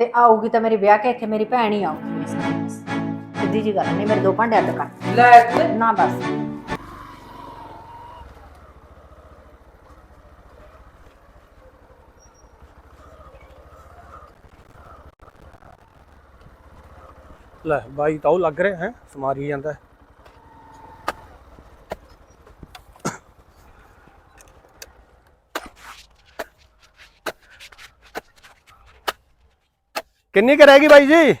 ਤੇ ਆਊਗੀ ਤਾਂ ਮੇਰੀ ਵਿਆਹ ਕੇ ਇੱਥੇ ਮੇਰੀ ਭੈਣ ਹੀ ਆਊਗੀ। ਸਿੱਧੀ ਜੀ ਗੱਲ ਨਹੀਂ ਮੇਰੇ ਦੋ ਭਾਂਡੇ ਅੱਡ ਕਰ ਲੈ ਕੇ ਨਾ ਬਸ ਲੈ ਬਾਈ ਤਾਂ ਉਹ ਲੱਗ ਰਿਹਾ ਹੈ ਸਮਾਰੀ ਜਾਂਦਾ ਹੈ। ਕਿੰਨੀ ਕੁ ਰਹਿ ਗਈ ਬਾਈ ਜੀ?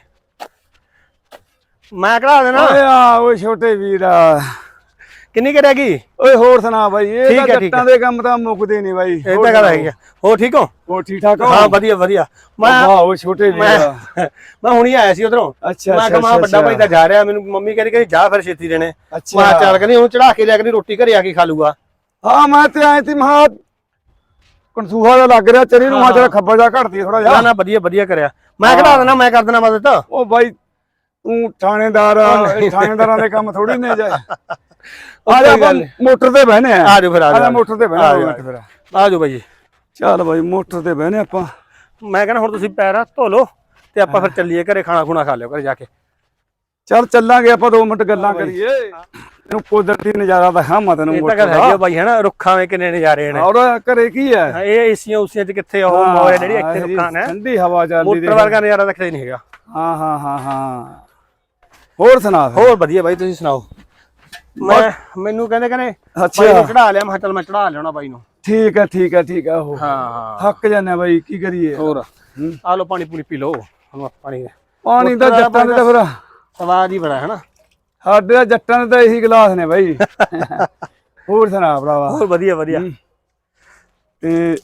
ਮੈਂ ਕਢਾ ਦੇਣਾ। ਓਏ ਆ ਓਏ ਛੋਟੇ ਵੀਰਾ ਕਿੰਨੀ ਕੁ ਰਹਿ ਗਈ? ਓਏ ਹੋਰ ਸੁਣਾ ਬਾਈ ਇਹ ਤਾਂ ਹੈ, ਜੱਟਾਂ ਦੇ ਕੰਮ ਤਾਂ ਮੁੱਕਦੇ ਨਹੀਂ ਬਾਈ। ਇਹ ਤਾਂ ਗੱਲ ਹੈਗੀ ਆ। ਹੋਰ ਠੀਕ ਹੋ? ਹੋਰ ਠੀਕ ਠਾਕ ਹੋ? ਹਾਂ ਵਧੀਆ ਵਧੀਆ। ਮੈਂ ਵਾਹ ਓਏ ਛੋਟੇ ਵੀਰਾ ਮੈਂ ਹੁਣੀ ਆਇਆ ਸੀ ਉਧਰੋਂ। ਅੱਛਾ ਮੈਂ ਅੱਛਾ ਕਿਹਾ ਮੈਂ ਵੱਡਾ ਭਾਈ ਤਾਂ ਜਾ ਰਿਹਾ। ਮੈਨੂੰ ਮੰਮੀ ਕਹਿੰਦੀ ਕਿ ਜਾ ਫਿਰ ਛੇਤੀ ਦੇਣੇ। ਮੈਂ ਚੱਲ ਕਹਿੰਦੀ ਹੁਣ ਚੜਾ ਕੇ ਲਿਆ ਕਰੀ ਰੋਟੀ ਘਰੇ ਆ ਕੇ ਖਾ ਲੂਗਾ ਹਾਂ ਮੈਂ ਤੇ ਆਏ ਤੀ ਮਹਾ ਕਨਸੂਹਾ ਦਾ ਲੱਗ ਰਿਹਾ ਚਰੀ ਨੂੰ ਮਾ ਤੇਰਾ ਖੱਬਾ ਜਾ ਘਟਦੀ ਥੋੜਾ ਨਾ ਜਿਹਾ। ਨਾ ਵਧੀਆ ਵਧੀਆ ਕਰਿਆ। ਮੈਂ ਕਢਾ ਦੇਣਾ ਮੈਂ ਕਰ ਦੇਣਾ ਮਦਦ। ਉਹ ਬਾਈ ਤੂੰ ਥਾਣੇਦਾਰ ਆ, ਇਹ ਥਾਣੇਦਾਰਾਂ ਦੇ ਕੰਮ ਥੋੜੀ ਨੇ ਜਾ। ਆ ਜਾ ਆਪਾਂ ਮੋਟਰ ਤੇ ਬਹਿਨੇ ਆ। ਆ ਜਾਓ ਫਿਰ ਆ ਆ ਜਾ ਜਾਓ। ਮੋਟਰ ਤੇ ਆ ਬਹਿਣਾ ਜਾਓ, ਮਿੰਟ ਫਿਰ। ਆ ਜਾਓ ਬਾਈ ਜੀ। ਚੱਲ ਬਾਈ ਮੋਟਰ ਤੇ ਬਹਿਨੇ ਆਪਾਂ। ਮੈਂ ਕਹਿੰਦਾ ਹੁਣ ਤੁਸੀਂ ਪੈਰ ਹੱਥ ਧੋ ਲਓ ਤੇ ਆਪਾਂ ਫਿਰ ਚੱਲੀਏ ਘਰੇ ਖਾਣਾ ਖੁਣਾ ਖਾ ਲਿਓ ਘਰੇ ਜਾ ਕੇ। ਚੱਲ ਚੱਲਾਂਗੇ ਆਪਾਂ 2 ਮਿੰਟ ਗੱਲਾਂ ਕਰੀਏ। ਇਹਨੂੰ ਕੁਦਰਤੀ ਨਜ਼ਾਰਾ ਤਾਂ ਹਾਂ ਤੈਨੂੰ ਇਹ ਤਾਂ ਗੱਲ ਹੈਗੀ ਆ ਬਾਈ ਹੈ ਨਾ? ਰੁੱਖਾਂ ਵਿੱਚ ਕਿੰਨੇ ਨਜ਼ਾਰੇ ਨੇ। ਔਰ ਘਰੇ ਕੀ ਹੈ? ਇਹ ਏਸੀਆਂ ਉਸੀਆਂ ਚ ਕਿੱਥੇ ਉਹ ਮੋਰੇ ਜਿਹੜੀ ਇੱਥੇ ਰੁੱਖਾਂ ਨੇ। ਠੰਡੀ ਹਵਾ ਚੱਲਦੀ ਮੋਟਰ ਵਰਗਾ ਨਜ਼ਾਰਾ ਕਿਤੇ ਨਹੀਂ ਹੈਗਾ। ਹਾਂ ਹਾਂ ਹਾਂ ਹਾਂ। ਹੋਰ ਸੁਣਾ। ਹੋਰ ਵਧੀਆ ਬਾਈ ਤੁਸੀਂ ਸੁਣਾਓ? ਮੈਂ ਮੈਨੂੰ ਕਹਿੰਦੇ ਕਹਿੰਦੇ ਅੱਛਾ। ਚੜਾ ਲਿਆ ਮੈਂ ਚੱਲ ਮੈਂ ਚੜਾ ਲਿਆਉਣਾ ਬਾਈ ਨੂੰ। ਠੀਕ ਹੈ ਠੀਕ ਹੈ ਠੀਕ ਹੈ ਉਹ ਹਾਂ ਹਾਂ। ਥੱਕ ਜਾਂਦੇ ਆ ਬਾਈ ਕੀ ਕਰੀਏ? ਹੋਰ। ਆ ਲਓ ਪਾਣੀ ਪੂਣੀ ਪੀ ਲਓ। ਪਾਣੀ ਪਾਣੀ ਦਾ ਜੱਟਾਂ ਦੇ ਤਾਂ ਫਿਰ ਸਵਾਦ ਹੀ ਬੜਾ ਹੈ ਨਾ। ਸਾਡੇ ਤਾਂ ਜੱਟਾਂ ਦੇ ਤਾਂ ਇਹੀ ਗਲਾਸ ਨੇ ਬਾਈ। ਹੋਰ ਸੁਣਾ ਭਰਾਵਾ। ਹੋਰ ਵਧੀਆ ਵਧੀਆ। ਤੇ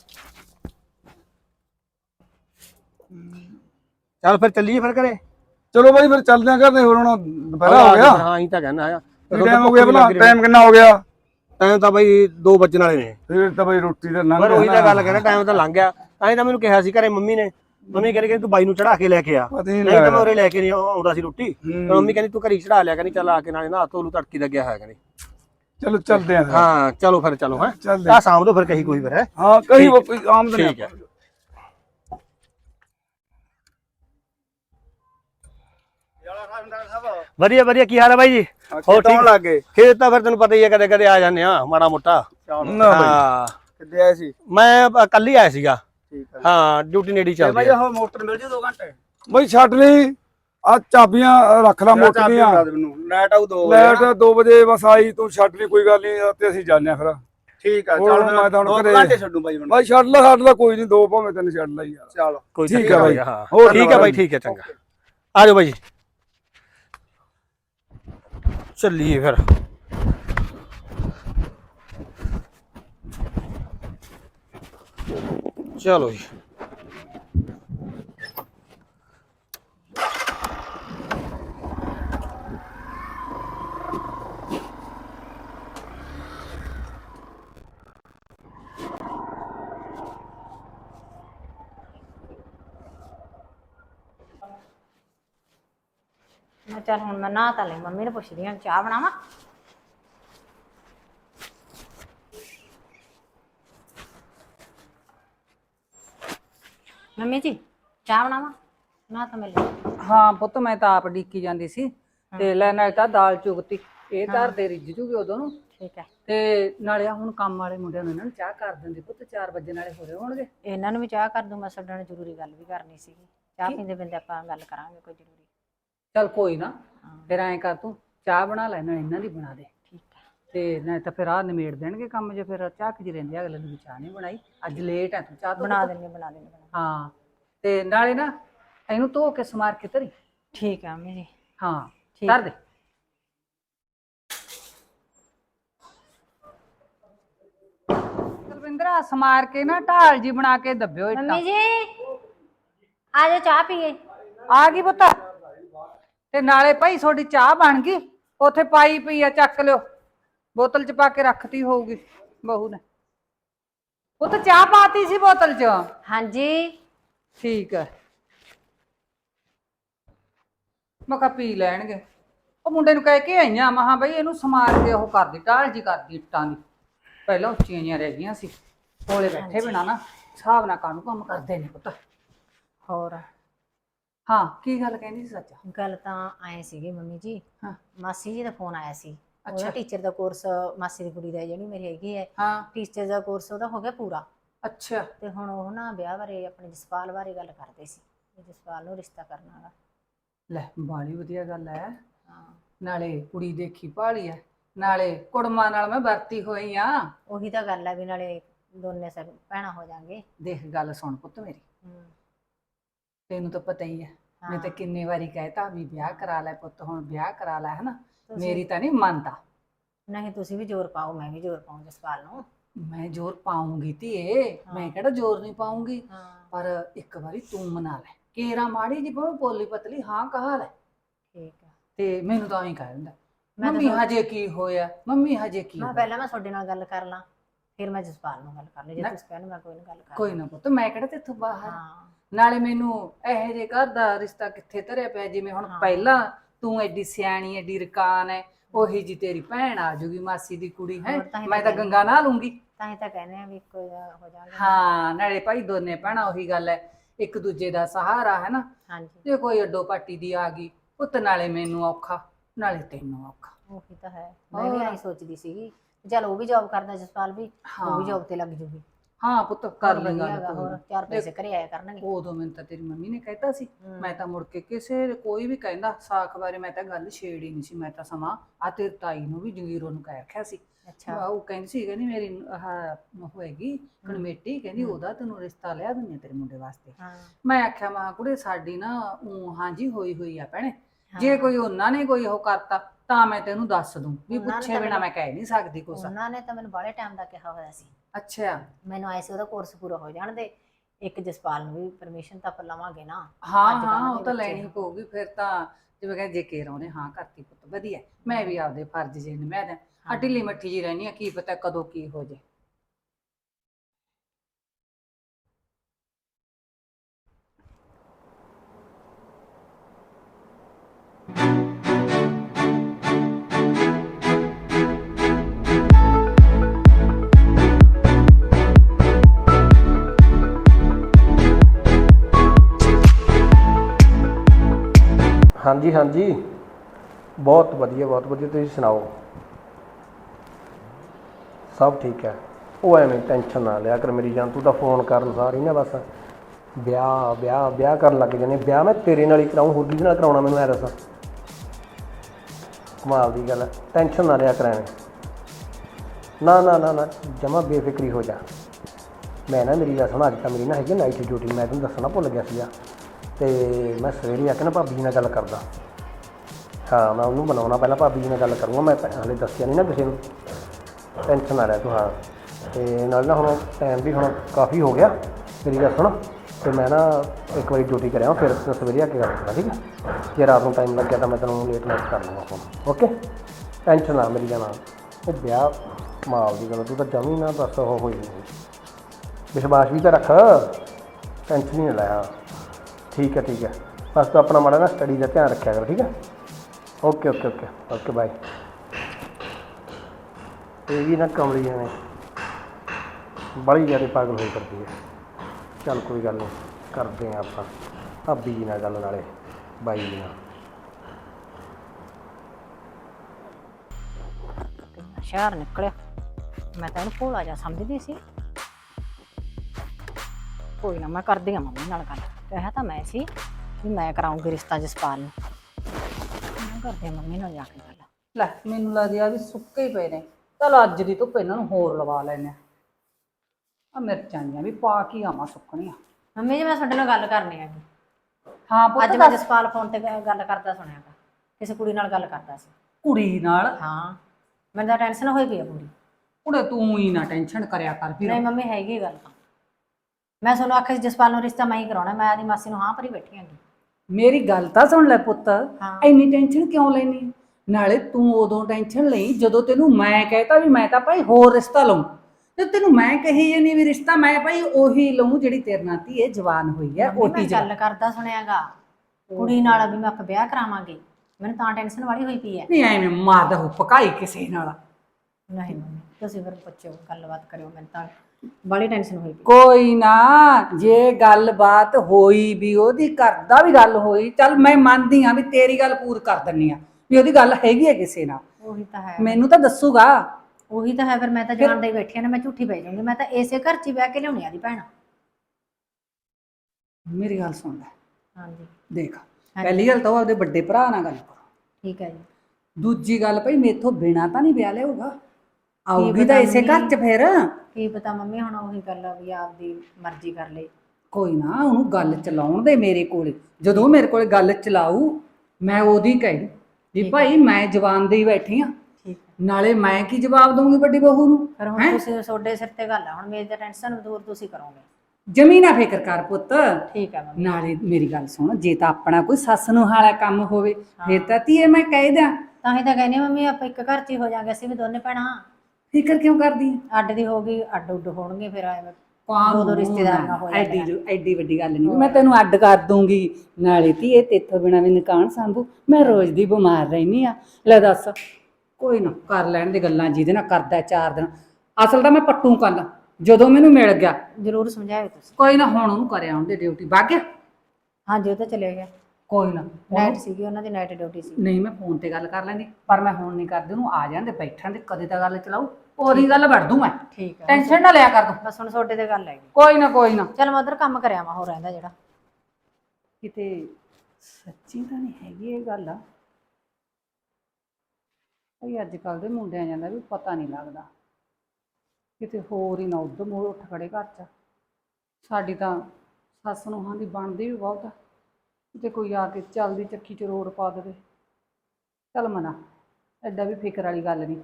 ਚੱਲ ਫਿਰ ਚੱਲੀਏ ਫਿਰ ਘਰੇ। ਚਲੋ ਬਾਈ ਫਿਰ ਚੱਲਦੇ ਆ ਕਰਦੇ ਹੋਰ ਹੁਣ ਦੁਪਹਿਰਾ ਹੋ ਗਿਆ। ਹਾਂ ਹੀ ਤਾਂ ਕਹਿਣਾ ਆ। ਟਾਈਮ ਹੋ ਗਿਆ ਭਲਾ ਟਾਈਮ ਕਿੰਨਾ ਹੋ ਗਿਆ? ਟਾਈਮ ਤਾਂ ਬਾਈ 2 ਵਜਣ ਵਾਲੇ ਨੇ। ਫਿਰ ਤਾਂ ਬਾਈ ਰੋਟੀ ਦਾ ਨੰਗ ਪਰ ਉਹੀ ਤਾਂ ਗੱਲ ਕਹਿੰਦਾ ਟਾਈਮ ਤਾਂ ਲੰਘ ਗਿਆ। ਤਾਂ ਹੀ ਤਾਂ ਮੈਨੂੰ ਕਿਹਾ ਸੀ ਘਰੇ ਮੰਮੀ ਨੇ ਮੰਮੀ ਕਹਿੰਦੀ ਕਿ ਤੂੰ ਬਾਈ ਨੂੰ ਚੜਾ ਕੇ ਲੈ ਕੇ ਆ। ਪਤਾ ਹੀ ਨਹੀਂ ਨਹੀਂ ਤਾਂ ਮੈਂ ਲੱਗਦਾ ਉਰੇ ਲੈ ਕੇ ਨਹੀਂ ਆਉ- ਆਉਂਦਾ ਸੀ ਰੋਟੀ। ਹੂੰ। ਤੇ ਮੰਮੀ ਕਹਿੰਦੀ ਤੂੰ ਘਰੀ ਚੜਾ ਲਿਆ ਕਹਿੰਦੀ ਚੱਲ ਆ ਕੇ ਨਾਲੇ ਨਾ ਧੋ ਲੂ ਤੜਕੀ ਦਾ ਗਿਆ ਹੋਇਆ ਕਹਿੰਦੀ। ਚਲੋ ਚੱਲਦੇ ਆ ਫਿਰ। ਹਾਂ ਚਲੋ ਫਿਰ ਚਲੋ ਹੈ। ਚੱਲਦੇ ਆ ਸ਼ਾਮ ਤੋਂ ਫਿਰ ਕਹੀ ਕੋਈ ਫਿਰ ਹੈ। ਹਾਂ ਕਹੀ ਆਮਦਨ ਠੀਕ ਹੈ। ਵਧੀਆ ਵਧੀਆ ਕੀ ਹਾਲ ਹੈ ਬਾਈ ਜੀ? ਹੋਰ ਠੀਕ? ਲੱਗ ਗਏ। ਖੇਤ ਤਾਂ ਫਿਰ ਤੈਨੂੰ ਪਤਾ ਹੀ ਹੈ ਕਦੇ ਕਦੇ ਆ ਜਾਂਦੇ ਆ ਮਾੜਾ ਮੋਟਾ। ਨਾ ਬਾਈ। ਹਾਂ। ਕਿੱਦੇ ਆਏ ਸੀ? ਮੈਂ ਕੱਲ ਹੀ ਆਇਆ ਸੀਗਾ। ਠੀਕ ਹੈ ਹਾਂ ਡਿਊਟੀ ਨੇੜੀ ਚੱਲਦੀ ਹੈ ਉਹ ਮੋਟਰ ਮਿਲ ਜੇ 2 ਘੰਟੇ? ਬਾਈ ਛੱਡ ਲਈ ਆ ਚਾਬੀਆਂ ਰੱਖ ਲੈ ਮੋਟਰ ਦੀਆਂ। ਲਾਈਟ ਆਉ ਦੋ ਲਾਈਟ 2 ਵਜੇ ਬਸ ਆਈ ਤੂੰ ਛੱਡ ਲਈ ਕੋਈ ਗੱਲ ਨਹੀਂ ਤੇ ਅਸੀਂ ਜਾਂਦੇ ਆ ਫਿਰ। ਠੀਕ ਆ ਚੱਲ ਮੈਂ ਤਾਂ ਹੁਣ ਦੋ ਘਰੇ- ਘੰਟੇ ਛੱਡੂ ਬਾਈ ਹੁਣ ਬਾਈ ਛੱਡ ਲੈ ਛੱਡ ਲੈ ਕੋਈ ਨਹੀਂ ਦੋ ਭਾਵੇਂ ਤੈਨੂੰ ਛੱਡ ਲੈ ਯਾਰ। ਚਲ ਕੋਈ ਠੀਕ ਹੈ ਬਾਈ। ਹਾਂ। ਹੋਰ ਠੀਕ ਹੈ ਬਾਈ ਠੀਕ ਹੈ ਚੰਗਾ। ਆ ਜਾਓ ਬਾਈ। ਚੱਲੀਏ ਫਿਰ। ਚਲੋ ਜੀ। ਮੈਂ ਚੱਲ ਹੁਣ ਮੈਂ ਨਹਾ ਤਾਂ ਲਈ, ਮੰਮੀ ਨੂੰ ਪੁੱਛਦੀ ਹਾਂ ਚਾਹ ਬਣਾਵਾਂ? ਮੰਮੀ ਜੀ ਚਾਹ ਬਣਾਵਾਂ? ਨਾ ਤਾਂ ਮਿਲ ਹਾਂ ਪੁੱਤ ਮੈਂ ਤਾਂ ਆਪ ਡੀਕੀ ਜਾਂਦੀ ਸੀ। ਤੇ ਲੈ ਨਾਲ ਤਾਂ ਦਾਲ ਚੁਗਤੀ ਇਹ ਧਰ ਦੇ ਰਿੱਝ ਜੂਗੀ ਉਦੋਂ ਨੂੰ। ਠੀਕ ਹੈ। ਤੇ ਨਾਲੇ ਆਹ ਹੁਣ ਕੰਮ ਵਾਲੇ ਮੁੰਡਿਆਂ ਨੂੰ ਇਹਨਾਂ ਨੂੰ ਚਾਹ ਕਰ ਦਿੰਦੀ ਪੁੱਤ 4 ਵਜੇ ਨਾਲੇ ਹੋਰੇ ਹੋਣਗੇ। ਇਹਨਾਂ ਨੂੰ ਵੀ ਚਾਹ ਕਰ ਦੂੰ ਮੈਂ ਤੁਹਾਡੇ ਨਾਲ ਜ਼ਰੂਰੀ ਗੱਲ ਵੀ ਕਰਨੀ ਸੀਗੀ। ਚਾਹ ਪੀਂਦੇ ਬਿੰਦੇ ਆਪਾਂ ਗੱਲ ਕਰਾਂਗੇ ਕੋਈ ਜ਼ਰੂਰੀ। ਚੱਲ ਕੋਈ ਨਾ ਫਿਰ ਐਂ ਕਰ ਤੂੰ ਚਾਹ ਬਣਾ ਲੈ ਨਾਲ ਇਹਨਾਂ ਦੀ ਬਣਾ ਦੇ। ਹੈ ਤੇ ਨਾ ਤਾਂ ਫਿਰ ਆਹ ਨਿਮੇੜ ਦੇਣਗੇ ਕੰਮ ਜੇ ਫਿਰ ਚਾਹ ਕਿ ਰਹਿੰਦੀ ਆ, ਅਗਲੇ ਨੂੰ ਚਾਹ ਨਹੀਂ ਬਣਾਈ। ਅੱਜ ਲੇਟ ਹੈ ਤੂੰ ਚਾਹ ਤੋਂ ਬਣਾ ਦਿੰਨੀ ਬਣਾ ਦਿੰਨੀ ਬਣਾ ਹਾਂ ਤੇ ਨਾਲੇ ਨਾ ਇਹਨੂੰ ਧੋ ਕੇ ਸਮਾਰ ਕੇ ਧਰੀ। ਠੀਕ ਹੈ ਮੰਮੀ ਜੀ। ਹਾਂ ਠੀਕ। ਧਰ ਦੇ। ਕੁਲਵਿੰਦਰਾ ਸਮਾਰ ਕੇ ਨਾ ਢਾਲ ਜੀ ਬਣਾ ਕੇ ਦੱਬਿਓ ਇੱਟਾਂ। ਮੰਮੀ ਜੀ ਆ ਜਾ ਚਾਹ ਪੀਏ। ਆ ਗਈ ਪੁੱਤ। ਤੇ ਨਾਲੇ ਭਾਈ ਤੁਹਾਡੀ ਚਾਹ ਬਣ ਗਈ। ਉੱਥੇ ਪਾਈ ਪਈ ਆ ਚੱਕ ਲਿਓ। ਬੋਤਲ ਚ ਪਾ ਕੇ ਰੱਖਤੀ ਹੋਊਗੀ ਬਹੂ ਨੇ। ਪੁੱਤ ਚਾਹ ਪਾਤੀ ਸੀ ਬੋਤਲ ਚ। ਹਾਂਜੀ। ਠੀਕ ਹੈ। ਮੈਂ ਕਿਹਾ ਪੀ ਲੈਣਗੇ। ਉਹ ਮੁੰਡੇ ਨੂੰ ਕਹਿ ਕੇ ਆਈਆਂ ਮਹਾ ਬਈ ਇਹਨੂੰ ਸਮਾਰ ਕੇ ਉਹ ਕਰਦੀ ਢਾਲ ਜੀ ਕਰਦੀ ਇੱਟਾਂ ਦੀ। ਪਹਿਲਾਂ ਉੱਚੀਆਂ ਜਿਹੀਆਂ ਰਹਿ ਗਈਆਂ ਸੀ। ਕੋਲੇ ਬੈਠੇ ਬਿਨਾ ਨਾ ਹਿਸਾਬ ਨਾਲ ਕਾਹਨੂੰ ਕੰਮ ਕਰਦੇ ਨੇ ਪੁੱਤ। ਹੋਰ। ਹਾਂ ਕੀ ਗੱਲ ਕਹਿੰਦੀ ਸੀ ਸੱਚ? ਗੱਲ ਤਾਂ ਆਏ ਸੀਗੇ ਮੰਮੀ ਜੀ। ਹਾਂ। ਮਾਸੀ ਜੀ ਦਾ ਫੋਨ ਆਇਆ ਸੀ। ਅੱਛਾ। ਟੀਚਰ ਦਾ ਕੋਰਸ ਮਾਸੀ ਦੀ ਕੁੜੀ ਦਾ ਜਿਹੜੀ ਮੇਰੀ ਹੈਗੀ ਹੈ। ਹਾਂ। ਟੀਚਰ ਦਾ ਕੋਰਸ ਉਹਦਾ ਹੋ ਗਿਆ ਪੂਰਾ। ਅੱਛਾ। ਤੇ ਹੁਣ ਉਹ ਨਾ ਵਿਆਹ ਬਾਰੇ ਆਪਣੇ ਜਸਪਾਲ ਬਾਰੇ ਗੱਲ ਕਰਦੇ ਸੀ ਵੀ ਜਸਪਾਲ ਨੂੰ ਰਿਸ਼ਤਾ ਕਰਨ ਵਾਲਾ। ਲੈ ਬਾਲੀ ਵਧੀਆ ਗੱਲ ਹੈ। ਹਾਂ। ਨਾਲੇ ਕੁੜੀ ਦੇਖੀ ਭਾਲੀ ਹੈ। ਨਾਲੇ ਕੁੜਮਾਂ ਨਾਲ ਮੈਂ ਵਰਤੀ ਹੋਈ ਆ ਉਹੀ ਤਾਂ ਗੱਲ ਹੈ ਵੀ ਨਾਲੇ ਦੋਨੇ ਸਭ ਭੈਣਾਂ ਹੋ ਜਾਣਗੇ। ਦੇਖ ਗੱਲ ਸੁਣ ਪੁੱਤ ਮੇਰੀ। ਹਮ, ਤੈਨੂੰ ਤਾਂ ਪਤਾ ਹੀ ਹੈ। ਮੈਂ ਤਾਂ। ਕਿੰਨੇ ਵਾਰੀ ਕਹਿਤਾ ਵੀ ਵਿਆਹ ਕਰਾ ਲੈ ਪੁੱਤ ਹੁਣ ਵਿਆਹ ਕਰਾ ਲੈ ਹਨਾ? ਤੁਸੀਂ- ਮੇਰੀ ਤਾਂ ਨਹੀਂ ਮੰਨਦਾ। ਨਹੀਂ ਤੁਸੀਂ ਵੀ ਜ਼ੋਰ ਪਾਓ ਮੈਂ ਵੀ ਜ਼ੋਰ ਪਾਉਂ ਜਸਪਾਲ ਨੂੰ। ਮੈਂ ਜ਼ੋਰ ਪਾਉਂਗੀ ਧੀਏ ਮੈਂ। ਕਿਹੜਾ ਜ਼ੋਰ ਨਹੀਂ ਪਾਉਂਗੀ ਹਾਂ। ਪਰ ਇੱਕ ਵਾਰੀ ਤੂੰ ਮਨਾ ਲੈ। ਕੇਰਾ ਮਾੜੀ ਜੀ ਭਾਵੇਂ ਬੋਲੀ ਪਤਲੀ ਹਾਂ ਕਹਾ ਲੈ। ਠੀਕ ਹੈ ਤੇ ਮੈਨੂੰ ਤਾਂ ਐਂ ਕਹਿ ਦਿੰਦਾ ਮੈਂ ਤਾਂ ਮੰਮੀ ਸੋਚ- ਹਜੇ ਕੀ ਹੋਇਆ? ਮੰਮੀ ਹਜੇ ਕੀ ਮੈਂ ਹੋਇਆ? ਪਹਿਲਾਂ ਮੈਂ ਤੁਹਾਡੇ ਨਾਲ ਗੱਲ ਕਰ ਲਾਂ ਫਿਰ ਮੈਂ ਜਸਪਾਲ ਨਾਲ ਗੱਲ ਕਰ ਲਈ ਜੇ ਨਾ- ਤੁਸੀਂ ਕਹਿੰਦੇ ਮੈਂ ਕੋਈ ਨਾ ਗੱਲ ਕਰ ਕੋਈ ਨਾ ਪੁੱਤ ਮੈਂ ਕਿਹੜਾ ਤੇਥੋਂ ਬਾਹਰ? ਹਾਂ। ਨਾਲੇ ਮੈਨੂੰ ਇਹੋ ਜਿਹੇ ਘਰ ਦਾ ਰਿਸ਼ਤਾ ਕਿੱਥੇ ਧਰਿਆ ਪਿਆ ਜਿਵੇਂ ਹੁਣ। ਪਹਿਲਾਂ ਤੂੰ ਐਡੀ ਸਿਆਣੀ ਐਡੀ ਰਕਾਨ ਹੈ ਉਹੀ ਜੀ ਤੇਰੀ ਭੈਣ ਆ ਜੂਗੀ ਮਾਸੀ ਦੀ ਕੁੜੀ ਹੈ ਹੋਰ ਤਾਂ ਹੀ ਮੈਂ ਤਾਂ। ਗੰਗਾ ਨਾ ਲੂੰਗੀ ਤਾਂ ਹੀ ਤਾਂ ਕਹਿੰਦੇ ਆ ਵੀ ਜਿਹਾ ਹੋ ਜਾਣਗੇ ਹਾਂ ਨਾਲੇ ਭਾਈ ਦੋਨੇ ਭੈਣਾਂ ਉਹੀ ਗੱਲ ਹੈ ਇੱਕ ਦੂਜੇ ਦਾ ਸਹਾਰਾ ਹੈ ਨਾ ਹਾਂਜੀ ਜੇ ਕੋਈ ਅੱਡੋ ਪਾਟੀ ਦੀ ਆ ਗਈ ਪੁੱਤ ਨਾਲੇ ਮੈਨੂੰ ਔਖਾ ਨਾਲੇ ਤੈਨੂੰ ਔਖਾ ਉਹੀ ਤਾਂ ਹੈ ਮੈਂ ਵੀ ਹੋਰ। ਐਂ ਸੋਚਦੀ ਸੀਗੀ ਚਲ ਉਹ ਵੀ ਜੌਬ ਕਰਦਾ ਜਸਪਾਲ ਵੀ ਉਹ ਵੀ ਹਾਂ ਜੌਬ ਤੇ ਲੱਗ ਜੂਗੀ ਹਾਂ ਪੁੱਤ ਕਰ ਵਧੀਆ ਹੈਗਾ, ਹੋਰ ਚਾਰ ਪੈਸੇ ਘਰੇ ਆਇਆ ਕਰਨਗੇ। ਉਦੋਂ ਮੈਨੂੰ ਤਾਂ ਤੇਰੀ ਮੰਮੀ ਨੇ ਕਹਿਤਾ ਸੀ ਹਮ। ਮੈਂ ਤਾਂ ਮੁੜ ਕੇ ਕਿਸੇ ਕੋਈ ਵੀ ਕਹਿੰਦਾ ਸਾਖ ਬਾਰੇ ਮੈਂ ਤਾਂ ਗੱਲ ਛੇੜੀ ਨਹੀਂ ਸੀ ਮੈਂ ਤਾਂ ਸਮਾਂ ਆ ਤੇਰੀ ਤਾਈ ਨੂੰ ਵੀ ਜੰਗੀਰੋ ਨੂੰ ਕਹਿ ਰੱਖਿਆ ਸੀ। ਅੱਛਾ। ਉਹ ਕਹਿੰਦੀ ਸੀ ਕਹਿੰਦੀ ਮੇਰੀ ਆਹ ਹੋਏਗੀ ਕਨਮੇਟੀ ਕਹਿੰਦੀ। ਉਹਦਾ ਤੈਨੂੰ ਰਿਸ਼ਤਾ ਲਿਆ ਦਿੰਦੇ ਤੇਰੇ ਮੁੰਡੇ ਵਾਸਤੇ। ਹਾਂ। ਮੈਂ ਆਖਿਆ ਮਾ ਕੁੜੇ ਸਾਡੀ ਨਾ ਊਂ ਹਾਂਜੀ ਹੋਈ ਹੋਈ ਆ ਭੈਣੇ। ਜੇ। ਕੋਈ ਉਹਨਾਂ ਨੇ ਕੋਈ ਉਹ ਕਰਤਾ ਤਾਂ ਮੈਂ ਤੈਨੂੰ ਦੱਸ ਦੂੰ ਵੀ ਉਹਨਾਂ ਨੇ ਪੁੱਛੇ ਤਾਂ ਬਿਨਾ ਮੈਂ ਕਹਿ ਨਹੀਂ ਸਕਦੀ ਕੁਛ। ਉਹਨਾਂ ਨੇ ਤਾਂ ਮੈਨੂੰ ਬਾਹਲੇ ਟਾਈਮ ਦਾ ਕਿਹਾ ਹੋਇਆ ਸੀ। ਅੱਛਾ। ਮੈਨੂੰ ਆਏ ਸੀ ਉਹਦਾ ਕੋਰਸ ਪੂਰਾ ਹੋ ਜਾਣ ਦੇ। ਇੱਕ ਜਸਪਾਲ ਨੂੰ ਵੀ ਪਰਮਿਸ਼ਨ ਤਾਂ ਆਪਾਂ ਲਵਾਂਗੇ ਨਾ। ਹਾਂ ਹਾਂ ਦੇ ਉਹ ਤਾਂ ਬੱਚੇ ਲੈਣੀ। ਪਊਗੀ ਫਿਰ ਤਾਂ ਜਿਵੇਂ ਕਹਿੰਦੇ ਜੇ ਕੇਰਾਂ ਨੇ ਹਾਂ ਕਰਤੀ ਪੁੱਤ ਵਧੀਆ। ਮੈਂ ਵੀ ਆਪਦੇ ਫਰਜ਼ ਜੇ ਨਿਭਾ ਦਾਂ ਆ ਢਿੱਲੀ ਮੱਠੀ ਜੀ ਰਹਿਣੀ ਆ ਕੀ ਪਤਾ ਕਦੋਂ ਕੀ ਹੋ ਜੇ ਹਾਂਜੀ ਹਾਂਜੀ। ਬਹੁਤ ਵਧੀਆ ਬਹੁਤ ਵਧੀਆ। ਤੁਸੀਂ ਸੁਣਾਓ? ਸਭ ਠੀਕ ਹੈ। ਉਹ ਐਵੇਂ ਟੈਨਸ਼ਨ ਨਾ ਲਿਆ ਕਰ ਮੇਰੀ ਜਾਨ, ਤੂੰ ਤਾਂ ਫੋਨ ਕਰਨ ਸਾਰ ਹੀ ਨਾ ਬਸ। ਵਿਆਹ ਵਿਆਹ ਵਿਆਹ ਕਰਨ ਲੱਗ ਜਾਂਦੇ। ਵਿਆਹ ਮੈਂ ਤੇਰੇ ਨਾਲ ਹੀ ਕਰਾਉਂ ਹੋਰ ਕਿਹਦੇ ਨਾਲ ਕਰਾਉਣਾ ਮੈਨੂੰ ਐ ਦੱਸ। ਕਮਾਲ ਦੀ ਗੱਲ ਹੈ। ਟੈਨਸ਼ਨ ਨਾ ਲਿਆ ਕਰ ਐਵੇਂ। ਨਾ ਨਾ ਨਾ ਨਾ, ਜਮਾ ਬੇਫਿਕਰੀ ਹੋ ਜਾ। ਮੈਂ ਨਾ ਮੇਰੀ ਗੱਲ ਸੁਣ, ਅੱਜ ਤਾਂ ਮੇਰੀ ਨਾ ਹੈਗੀ ਨਾਈਟ ਡਿਊਟੀ ਮੈਂ ਤੈਨੂੰ ਦੱਸਣਾ ਭੁੱਲ ਗਿਆ ਸੀਗਾ। ਤੇ ਮੈਂ ਸਵੇਰੇ ਆ ਕੇ ਨਾ ਭਾਬੀ ਜੀ ਨਾਲ ਗੱਲ ਕਰਦਾ। ਹਾਂ, ਮੈਂ ਉਹਨੂੰ ਬਣਾਉਣਾ ਪਹਿਲਾਂ ਭਾਬੀ ਜੀ ਨਾਲ ਗੱਲ ਕਰੂੰਗਾ, ਮੈਂ ਪ- ਹਾਲੇ ਦੱਸਿਆ ਨਹੀਂ ਨਾ ਕਿਸੇ ਨੂੰ। ਟੈਨਸ਼ਨ ਨਾ ਲੈ ਤੂੰ, ਹਾਂ। ਤੇ ਨਾਲ ਨਾ ਹੁਣ ਟਾਈਮ ਵੀ ਹੁਣ ਕਾਫੀ ਹੋ ਗਿਆ, ਮੇਰੀ ਗੱਲ ਸੁਣ। ਤੇ ਮੈਂ ਨਾ ਇੱਕ ਵਾਰੀ ਡਿਊਟੀ ਕਰਿਆ, ਫਿਰ ਤੈਨੂੰ ਸਵੇਰੇ ਆ ਕੇ ਗੱਲ ਕਰਾਂ ਠੀਕ ਹੈ ਜੇ ਰਾਤ ਨੂੰ ਟਾਈਮ ਲੱਗਿਆ ਤਾਂ ਮੈਂ ਤੈਨੂੰ ਲੇਟ ਨਾਈਟ ਕਰ ਲੂੰਗਾ ਫੋਨ ਓਕੇ ਟੈਨਸ਼ਨ ਨਾ, ਮੇਰੀ ਜਾਨਾ। ਇਹ ਵਿਆਹ ਮਾਲ ਦੀ ਗੱਲ, ਤੂੰ ਤਾਂ ਜਮੀ ਨਾ ਦੱਸ, ਉਹ ਹੋਈ ਨਹੀਂ ਵਿਸ਼ਵਾਸ ਵੀ ਤਾਂ ਰੱਖ। ਟੈਨਸ਼ਨ ਨਹੀਂ ਲੈ, ਹਾਂ। ਠੀਕ ਹੈ ਠੀਕ ਹੈ। ਬਸ ਤੂੰ ਆਪਣਾ ਮਾੜਾ ਨਾ ਸਟੱਡੀ ਦਾ ਧਿਆਨ ਰੱਖਿਆ ਕਰ, ਠੀਕ ਹੈ? Okay okay okay okay bye ਇਹ ਵੀ ਨਾ ਕਮਲੀ ਨੇ। ਬੜੀ ਜ਼ਿਆਦਾ ਪਾਗਲ ਹੋਈ ਕਰਦੀ ਹੈ। ਚੱਲ ਕੋਈ ਗੱਲ ਨਹੀਂ, ਕਰਦੇ ਆ ਆਪਾਂ। ਭਾਬੀ ਜੀ ਨਾਲ ਗੱਲ ਨਾਲੇ, ਬਾਈ ਜੀ ਨਾਲ। ਸ਼ਹਿਰ ਨਿਕਲਿਆ। ਮੈਂ ਤਾਂ ਇਹਨੂੰ ਭੋਲਾ ਜਾ ਸਮਝਦੀ ਸੀ। ਕੋਈ ਨਾ, ਮੈਂ ਕਰਦੀ ਆ ਮੰਮੀ ਨਾਲ ਗੱਲ। ਕਿਹਾ ਤਾਂ ਮੈਂ ਸੀ ਵੀ ਮੈਂ ਕਰਾਉਂਗੀ ਰਿਸ਼ਤਾ ਜਸਪਾਲ ਨੂੰ। ਮੈਂ ਕਰਦੀ ਆ ਮੰਮੀ ਨਾਲ ਜਾ ਕੇ ਗੱਲ। ਲੈ ਮੈਨੂੰ ਲੱਗਦਾ ਵੀ ਸੁੱਕੇ ਹੀ ਪਏ ਨੇ। ਚਲ ਅੱਜ ਦੀ ਧੁੱਪ ਇਹਨਾਂ ਨੂੰ ਹੋਰ ਲਵਾ ਲੈਨੇ ਆ। ਆ ਮਿਰਚਾਂ ਦੀਆਂ ਵੀ ਪਾ ਕੇ ਆਵਾਂ ਸੁੱਕਣੀਆਂ। ਮੰਮੀ ਜੀ ਮੈਂ ਤੁਹਾਡੇ ਨਾਲ ਗੱਲ ਕਰਨੀ ਹਾਂ ਪੁੱਤ ਅੱਜ ਮੈਂ ਦੱਸ। ਜਸਪਾਲ ਫੋਨ ਤੇ ਗ- ਗੱਲ ਕਰਦਾ ਸੁਣਿਆਗਾ ਕਿਸੇ ਕੁੜੀ ਨਾਲ ਗੱਲ ਕਰਦਾ ਸੀ। ਕੁੜੀ ਨਾਲ? ਹਾਂ। ਮੈਨੂੰ ਤਾਂ ਟੈਨਸ਼ਨ ਹੋਈ ਪਈ ਆ ਪੂਰੀ ਕੁੜੇ ਤੂੰ ਹੀ ਨਾ ਟੈਨਸ਼ਨ ਕਰਿਆ ਕਰ ਫਿਰ। ਨਹੀਂ ਮੰਮੀ ਹੈਗੀ ਗੱਲ ਤਾਂ। ਮੈਂ ਤੁਹਾਨੂੰ ਆਖਿਆ ਸੀ ਜਸਪਾਲ ਨੂੰ ਰਿਸ਼ਤਾ ਮੈਂ ਹੀ ਕਰਾਉਣਾ ਮੈਂ ਆਦੀ ਮਾਸੀ ਨੂੰ ਹਾਂ ਭਰੀ ਬੈਠੀ ਆਂਗੀ ਮੇਰੀ ਗੱਲ ਤਾਂ ਸੁਣ ਲੈ ਪੁੱਤ। ਇੰਨੀ ਟੈਨਸ਼ਨ ਕਿਉਂ ਲੈਣੀ ਨਾਲੇ ਤੂੰ ਉਦੋਂ ਟੈਨਸ਼ਨ ਲਈ ਜਦੋਂ ਤੈਨੂੰ ਮੈਂ ਕਹਿਤਾ ਵੀ ਮੈਂ ਤਾਂ ਭਾਈ ਹੋਰ ਰਿਸ਼ਤਾ ਲਵਾਂ ਤੇ ਤੈਨੂੰ ਮੈਂ ਕਹੀ ਜਾਨੀ ਵੀ ਰਿਸ਼ਤਾ ਮੈਂ ਭਾਈ ਉਹੀ ਲਵਾਂ ਜਿਹੜੀ ਤੇਰੇ ਨਾਲ ਧੀਏ ਜਵਾਨ ਹੋਈ ਹੈ ਉਹੀ ਗੱਲ ਕਰਦਾ ਸੁਣਿਆਗਾ ਕੁੜੀ ਨਾਲ ਵੀ ਮੈਂ ਆਪਾਂ ਵਿਆਹ ਕਰਾਵਾਂਗੇ ਮੈਨੂੰ ਤਾਂ ਟੈਨਸ਼ਨ ਵਾਲੀ ਹੋਈ ਪਈ ਹੈ ਨਹੀਂ ਐਵੇਂ ਮਾਰਦਾ ਹੋ ਪਕਾਈ ਕਿਸੇ ਨਾਲ। ਨਹੀਂ ਮੰਮੀ ਤੁਸੀਂ ਫਿਰ ਪੁੱਛੋ ਗੱਲਬਾਤ ਕਰਿਓ ਮੈਨੂੰ ਤਾਂ। ਬਾਲੀ ਟੈਨਸ਼ਨ ਹੋਈ ਪਈ। ਕੋਈ ਨਾ ਜੇ ਗੱਲਬਾਤ ਹੋਈ ਵੀ ਉਹਦੀ ਘਰ ਦਾ ਵੀ ਗੱਲ ਹੋਈ ਚੱਲ ਮੈਂ ਮੰਨਦੀ ਆ ਵੀ ਤੇਰੀ ਗੱਲ ਪੂਰ ਕਰ ਦਿੰਨੀ ਆ ਵੀ ਉਹਦੀ ਗੱਲ ਹੈਗੀ ਹੈ ਕਿਸੇ ਨਾਲ। ਉਹੀ ਤਾਂ ਹੈ। ਮੈਨੂੰ ਤਾਂ ਦੱਸੂਗਾ। ਉਹੀ ਤਾਂ ਹੈ ਫਿਰ ਮੈਂ ਤਾਂ ਜਾਣਦਾ ਹੀ ਬੈਠੀ ਆ ਨਾ ਮੈਂ ਝੂਠੀ ਪੈ ਜਾਊਂਗੀ ਮੈਂ ਤਾਂ ਇਸੇ ਘਰ 'ਚ ਹੀ ਬਹਿ ਕੇ ਲਿਆਉਣੀ ਆ ਦੀ ਭੈਣ। ਮੇਰੀ ਗੱਲ ਸੁਣ ਲੈ। ਹਾਂਜੀ। ਦੇਖ ਪਹਿਲੀ ਗੱਲ ਤਾਂ ਉਹ ਆਪਦੇ ਵੱਡੇ ਭਰਾ ਨਾਲ ਗੱਲ ਕਰ। ਠੀਕ ਹੈ ਜੀ। ਦੂਜੀ ਗੱਲ ਭਈ ਮੇਥੋਂ ਬਿਨਾ ਤਾਂ ਨਹੀਂ ਵਿਆਹ ਲਿਆਊਗਾ। ਪਤਾ ਤਾਂ ਇਸੇ ਘਰ। 'ਚ ਫਿਰ। ਕੀ ਪਤਾ ਮੰਮੀ ਹੁਣ ਉਹੀ ਗੱਲ ਆ ਵੀ ਆਪਦੀ ਮਰਜ਼ੀ ਕਰ ਲੇ। ਕੋਈ ਨਾ ਉਹਨੂੰ ਗੱਲ ਚਲਾਉਣ ਦੇ ਮੇਰੇ ਕੋਲੇ। ਜਦੋਂ ਮੇਰੇ ਕੋਲੇ ਗੱਲ ਚਲਾਊ ਮੈਂ ਉਹਦੀ ਕਹਿ ਵੀ ਭਾਈ ਮੈਂ ਜਵਾਨ ਦੇ ਹੀ ਬੈਠੀ ਆ। ਠੀਕ ਨਾਲੇ ਮੈਂ ਕੀ ਜਵਾਬ ਦਊਂਗੀ ਵੱਡੀ ਬਹੂ ਨੂੰ? ਫਿਰ ਹੁਣ ਤੁਸੀਂ ਤੁਹਾਡੇ ਸਿਰ ਤੇ ਗੱਲ ਆ ਹੁਣ ਮੇਰੀ ਤਾਂ ਟੈਨਸ਼ਨ ਦੂਰ ਤੁਸੀਂ ਕਰੋਗੇ। ਜਮੀ ਨਾ ਫਿਕਰ ਕਰ ਪੁੱਤ। ਠੀਕ ਹੈ ਮੰਮੀ। ਨਾਲੇ ਮੇਰੀ ਗੱਲ ਸੁਣ ਜੇ ਤਾਂ ਆਪਣਾ ਕੋਈ ਸੱਸ ਨੂੰ ਹਾਲਾ ਕੰਮ ਹੋਵੇ ਫਿਰ ਤਾਂ ਧੀਏ ਮੈਂ ਕਹਿ ਦਿਆਂ। ਤਾਂ ਹੀ ਤਾਂ ਕਹਿੰਦੀ ਆ ਮੰਮੀ ਆਪਾਂ ਇੱਕ ਘਰ 'ਚ ਹੀ ਹੋ ਜਾਾਂਗੇ ਅਸੀਂ ਵੀ ਦੋਨੇ ਭੈਣਾਂ। ਫਿਕਰ ਕਿਉਂ ਕਰਦੀ ਆਂ? ਅੱਡ ਦੀ ਹੋ ਗਈ ਅੱਡ ਉੱਡ ਹੋਣਗੇ ਫਿਰ ਐਵੇਂ ਦੋ ਦੋ ਰਿਸ਼ਤੇਦਾਰੀਆਂ ਹੋ ਐਡੀ ਜਾਂਦੀਆਂ ਐਡੀ ਵੱਡੀ ਗੱਲ ਨਹੀਂ ਮੈਂ ਤੈਨੂੰ ਅੱਡ ਕਰ ਦੂੰਗੀ। ਨਾਲੇ ਧੀਏ ਤੇਥੋਂ ਬਿਨਾ ਵੀ ਨਕਾਨ ਸੰਭੂ। ਮੈਂ ਰੋਜ਼ ਦੀ ਬਿਮਾਰ ਰਹਿਨੀ ਆ। ਲੈ ਦੱਸ ਕੋਈ ਨਾ ਕਰ ਲੈਣ ਦੇ ਗੱਲਾਂ ਜਿਹਦੇ ਨਾਲ ਕਰਦਾ ਚਾਰ ਦਿਨ। ਅਸਲ ਤਾਂ ਮੈਂ ਪੱਟੂ ਕੱਲ ਜਦੋਂ ਮੈਨੂੰ ਮਿਲ ਗਿਆ। ਜ਼ਰੂਰ ਸਮਝਾਇਓ ਤੁਸੀਂ। ਕੋਈ ਨਾ ਹੁਣ ਉਹਨੂੰ ਕਰਿਆ ਉਹਦੇ ਡਿਊਟੀ। ਬਾਗਿਆ ਹਾਂਜੀ ਉਹ ਤਾਂ ਚਲੇ ਗਏ ਕੋਈ ਨਾ। ਨਾਈਟ ਸੀਗੀ ਉਹਨਾਂ ਦੀ ਨਾਈਟ ਡਿਊਟੀ ਸੀ ਨਹੀਂ ਮੈਂ ਫੋਨ ਤੇ ਗੱਲ ਕਰ ਲੈਂਦੀ ਪਰ ਮੈਂ ਹੁਣ ਨਹੀਂ ਕਰਦੀ ਉਹਨੂੰ ਆ ਜਾਂਦੇ ਬੈਠਣ ਦੇ ਕਦੇ ਤਾਂ ਗੱਲ ਚਲਾਉ ਉਹਦੀ ਗੱਲ ਵੜ ਦੂੰ ਮੈਂ। ਠੀਕ ਹੈ ਟੈਨਸ਼ਨ ਨਾ ਲਿਆ ਕਰ ਤੂੰ। ਬਸ ਹੁਣ ਤੁਹਾਡੇ ਤੇ ਗੱਲ ਹੈਗੀ। ਕੋਈ ਨਾ ਕੋਈ ਨਾ। ਚਲ ਮੈਂ ਉਧਰ ਕੰਮ ਕਰਿਆ ਵਾ ਹੋ ਰਹਿੰਦਾ ਜਿਹੜਾ। ਕਿਤੇ ਸੱਚੀ ਤਾਂ ਨਹੀਂ ਹੈਗੀ ਇਹ ਗੱਲ। ਭਈ ਅੱਜ ਕੱਲ ਦੇ ਮੁੰਡਿਆਂ ਜਾਂਦਾ ਵੀ ਪਤਾ ਨਹੀਂ ਲੱਗਦਾ। ਕਿਤੇ ਹੋਰ ਹੀ ਨਾ ਉਧਰ ਮੂਹਰ ਉੱਠ ਖੜੇ ਘਰ 'ਚ। ਸਾਡੀ ਤਾਂ ਸੱਸ ਨੂੰ ਹਾਂ ਦੀ ਬਣਦੀ ਵੀ ਬਹੁਤ ਆ। ਕਿਤੇ ਕੋਈ ਆ ਕੇ ਚੱਲਦੀ ਚੱਕੀ 'ਚ ਰੋੜ ਪਾ ਦੇਵੇ। ਚੱਲ ਮਨਾ ਐਡਾ ਵੀ ਫਿਕਰ ਵਾਲੀ ਗੱਲ ਨਹੀਂ।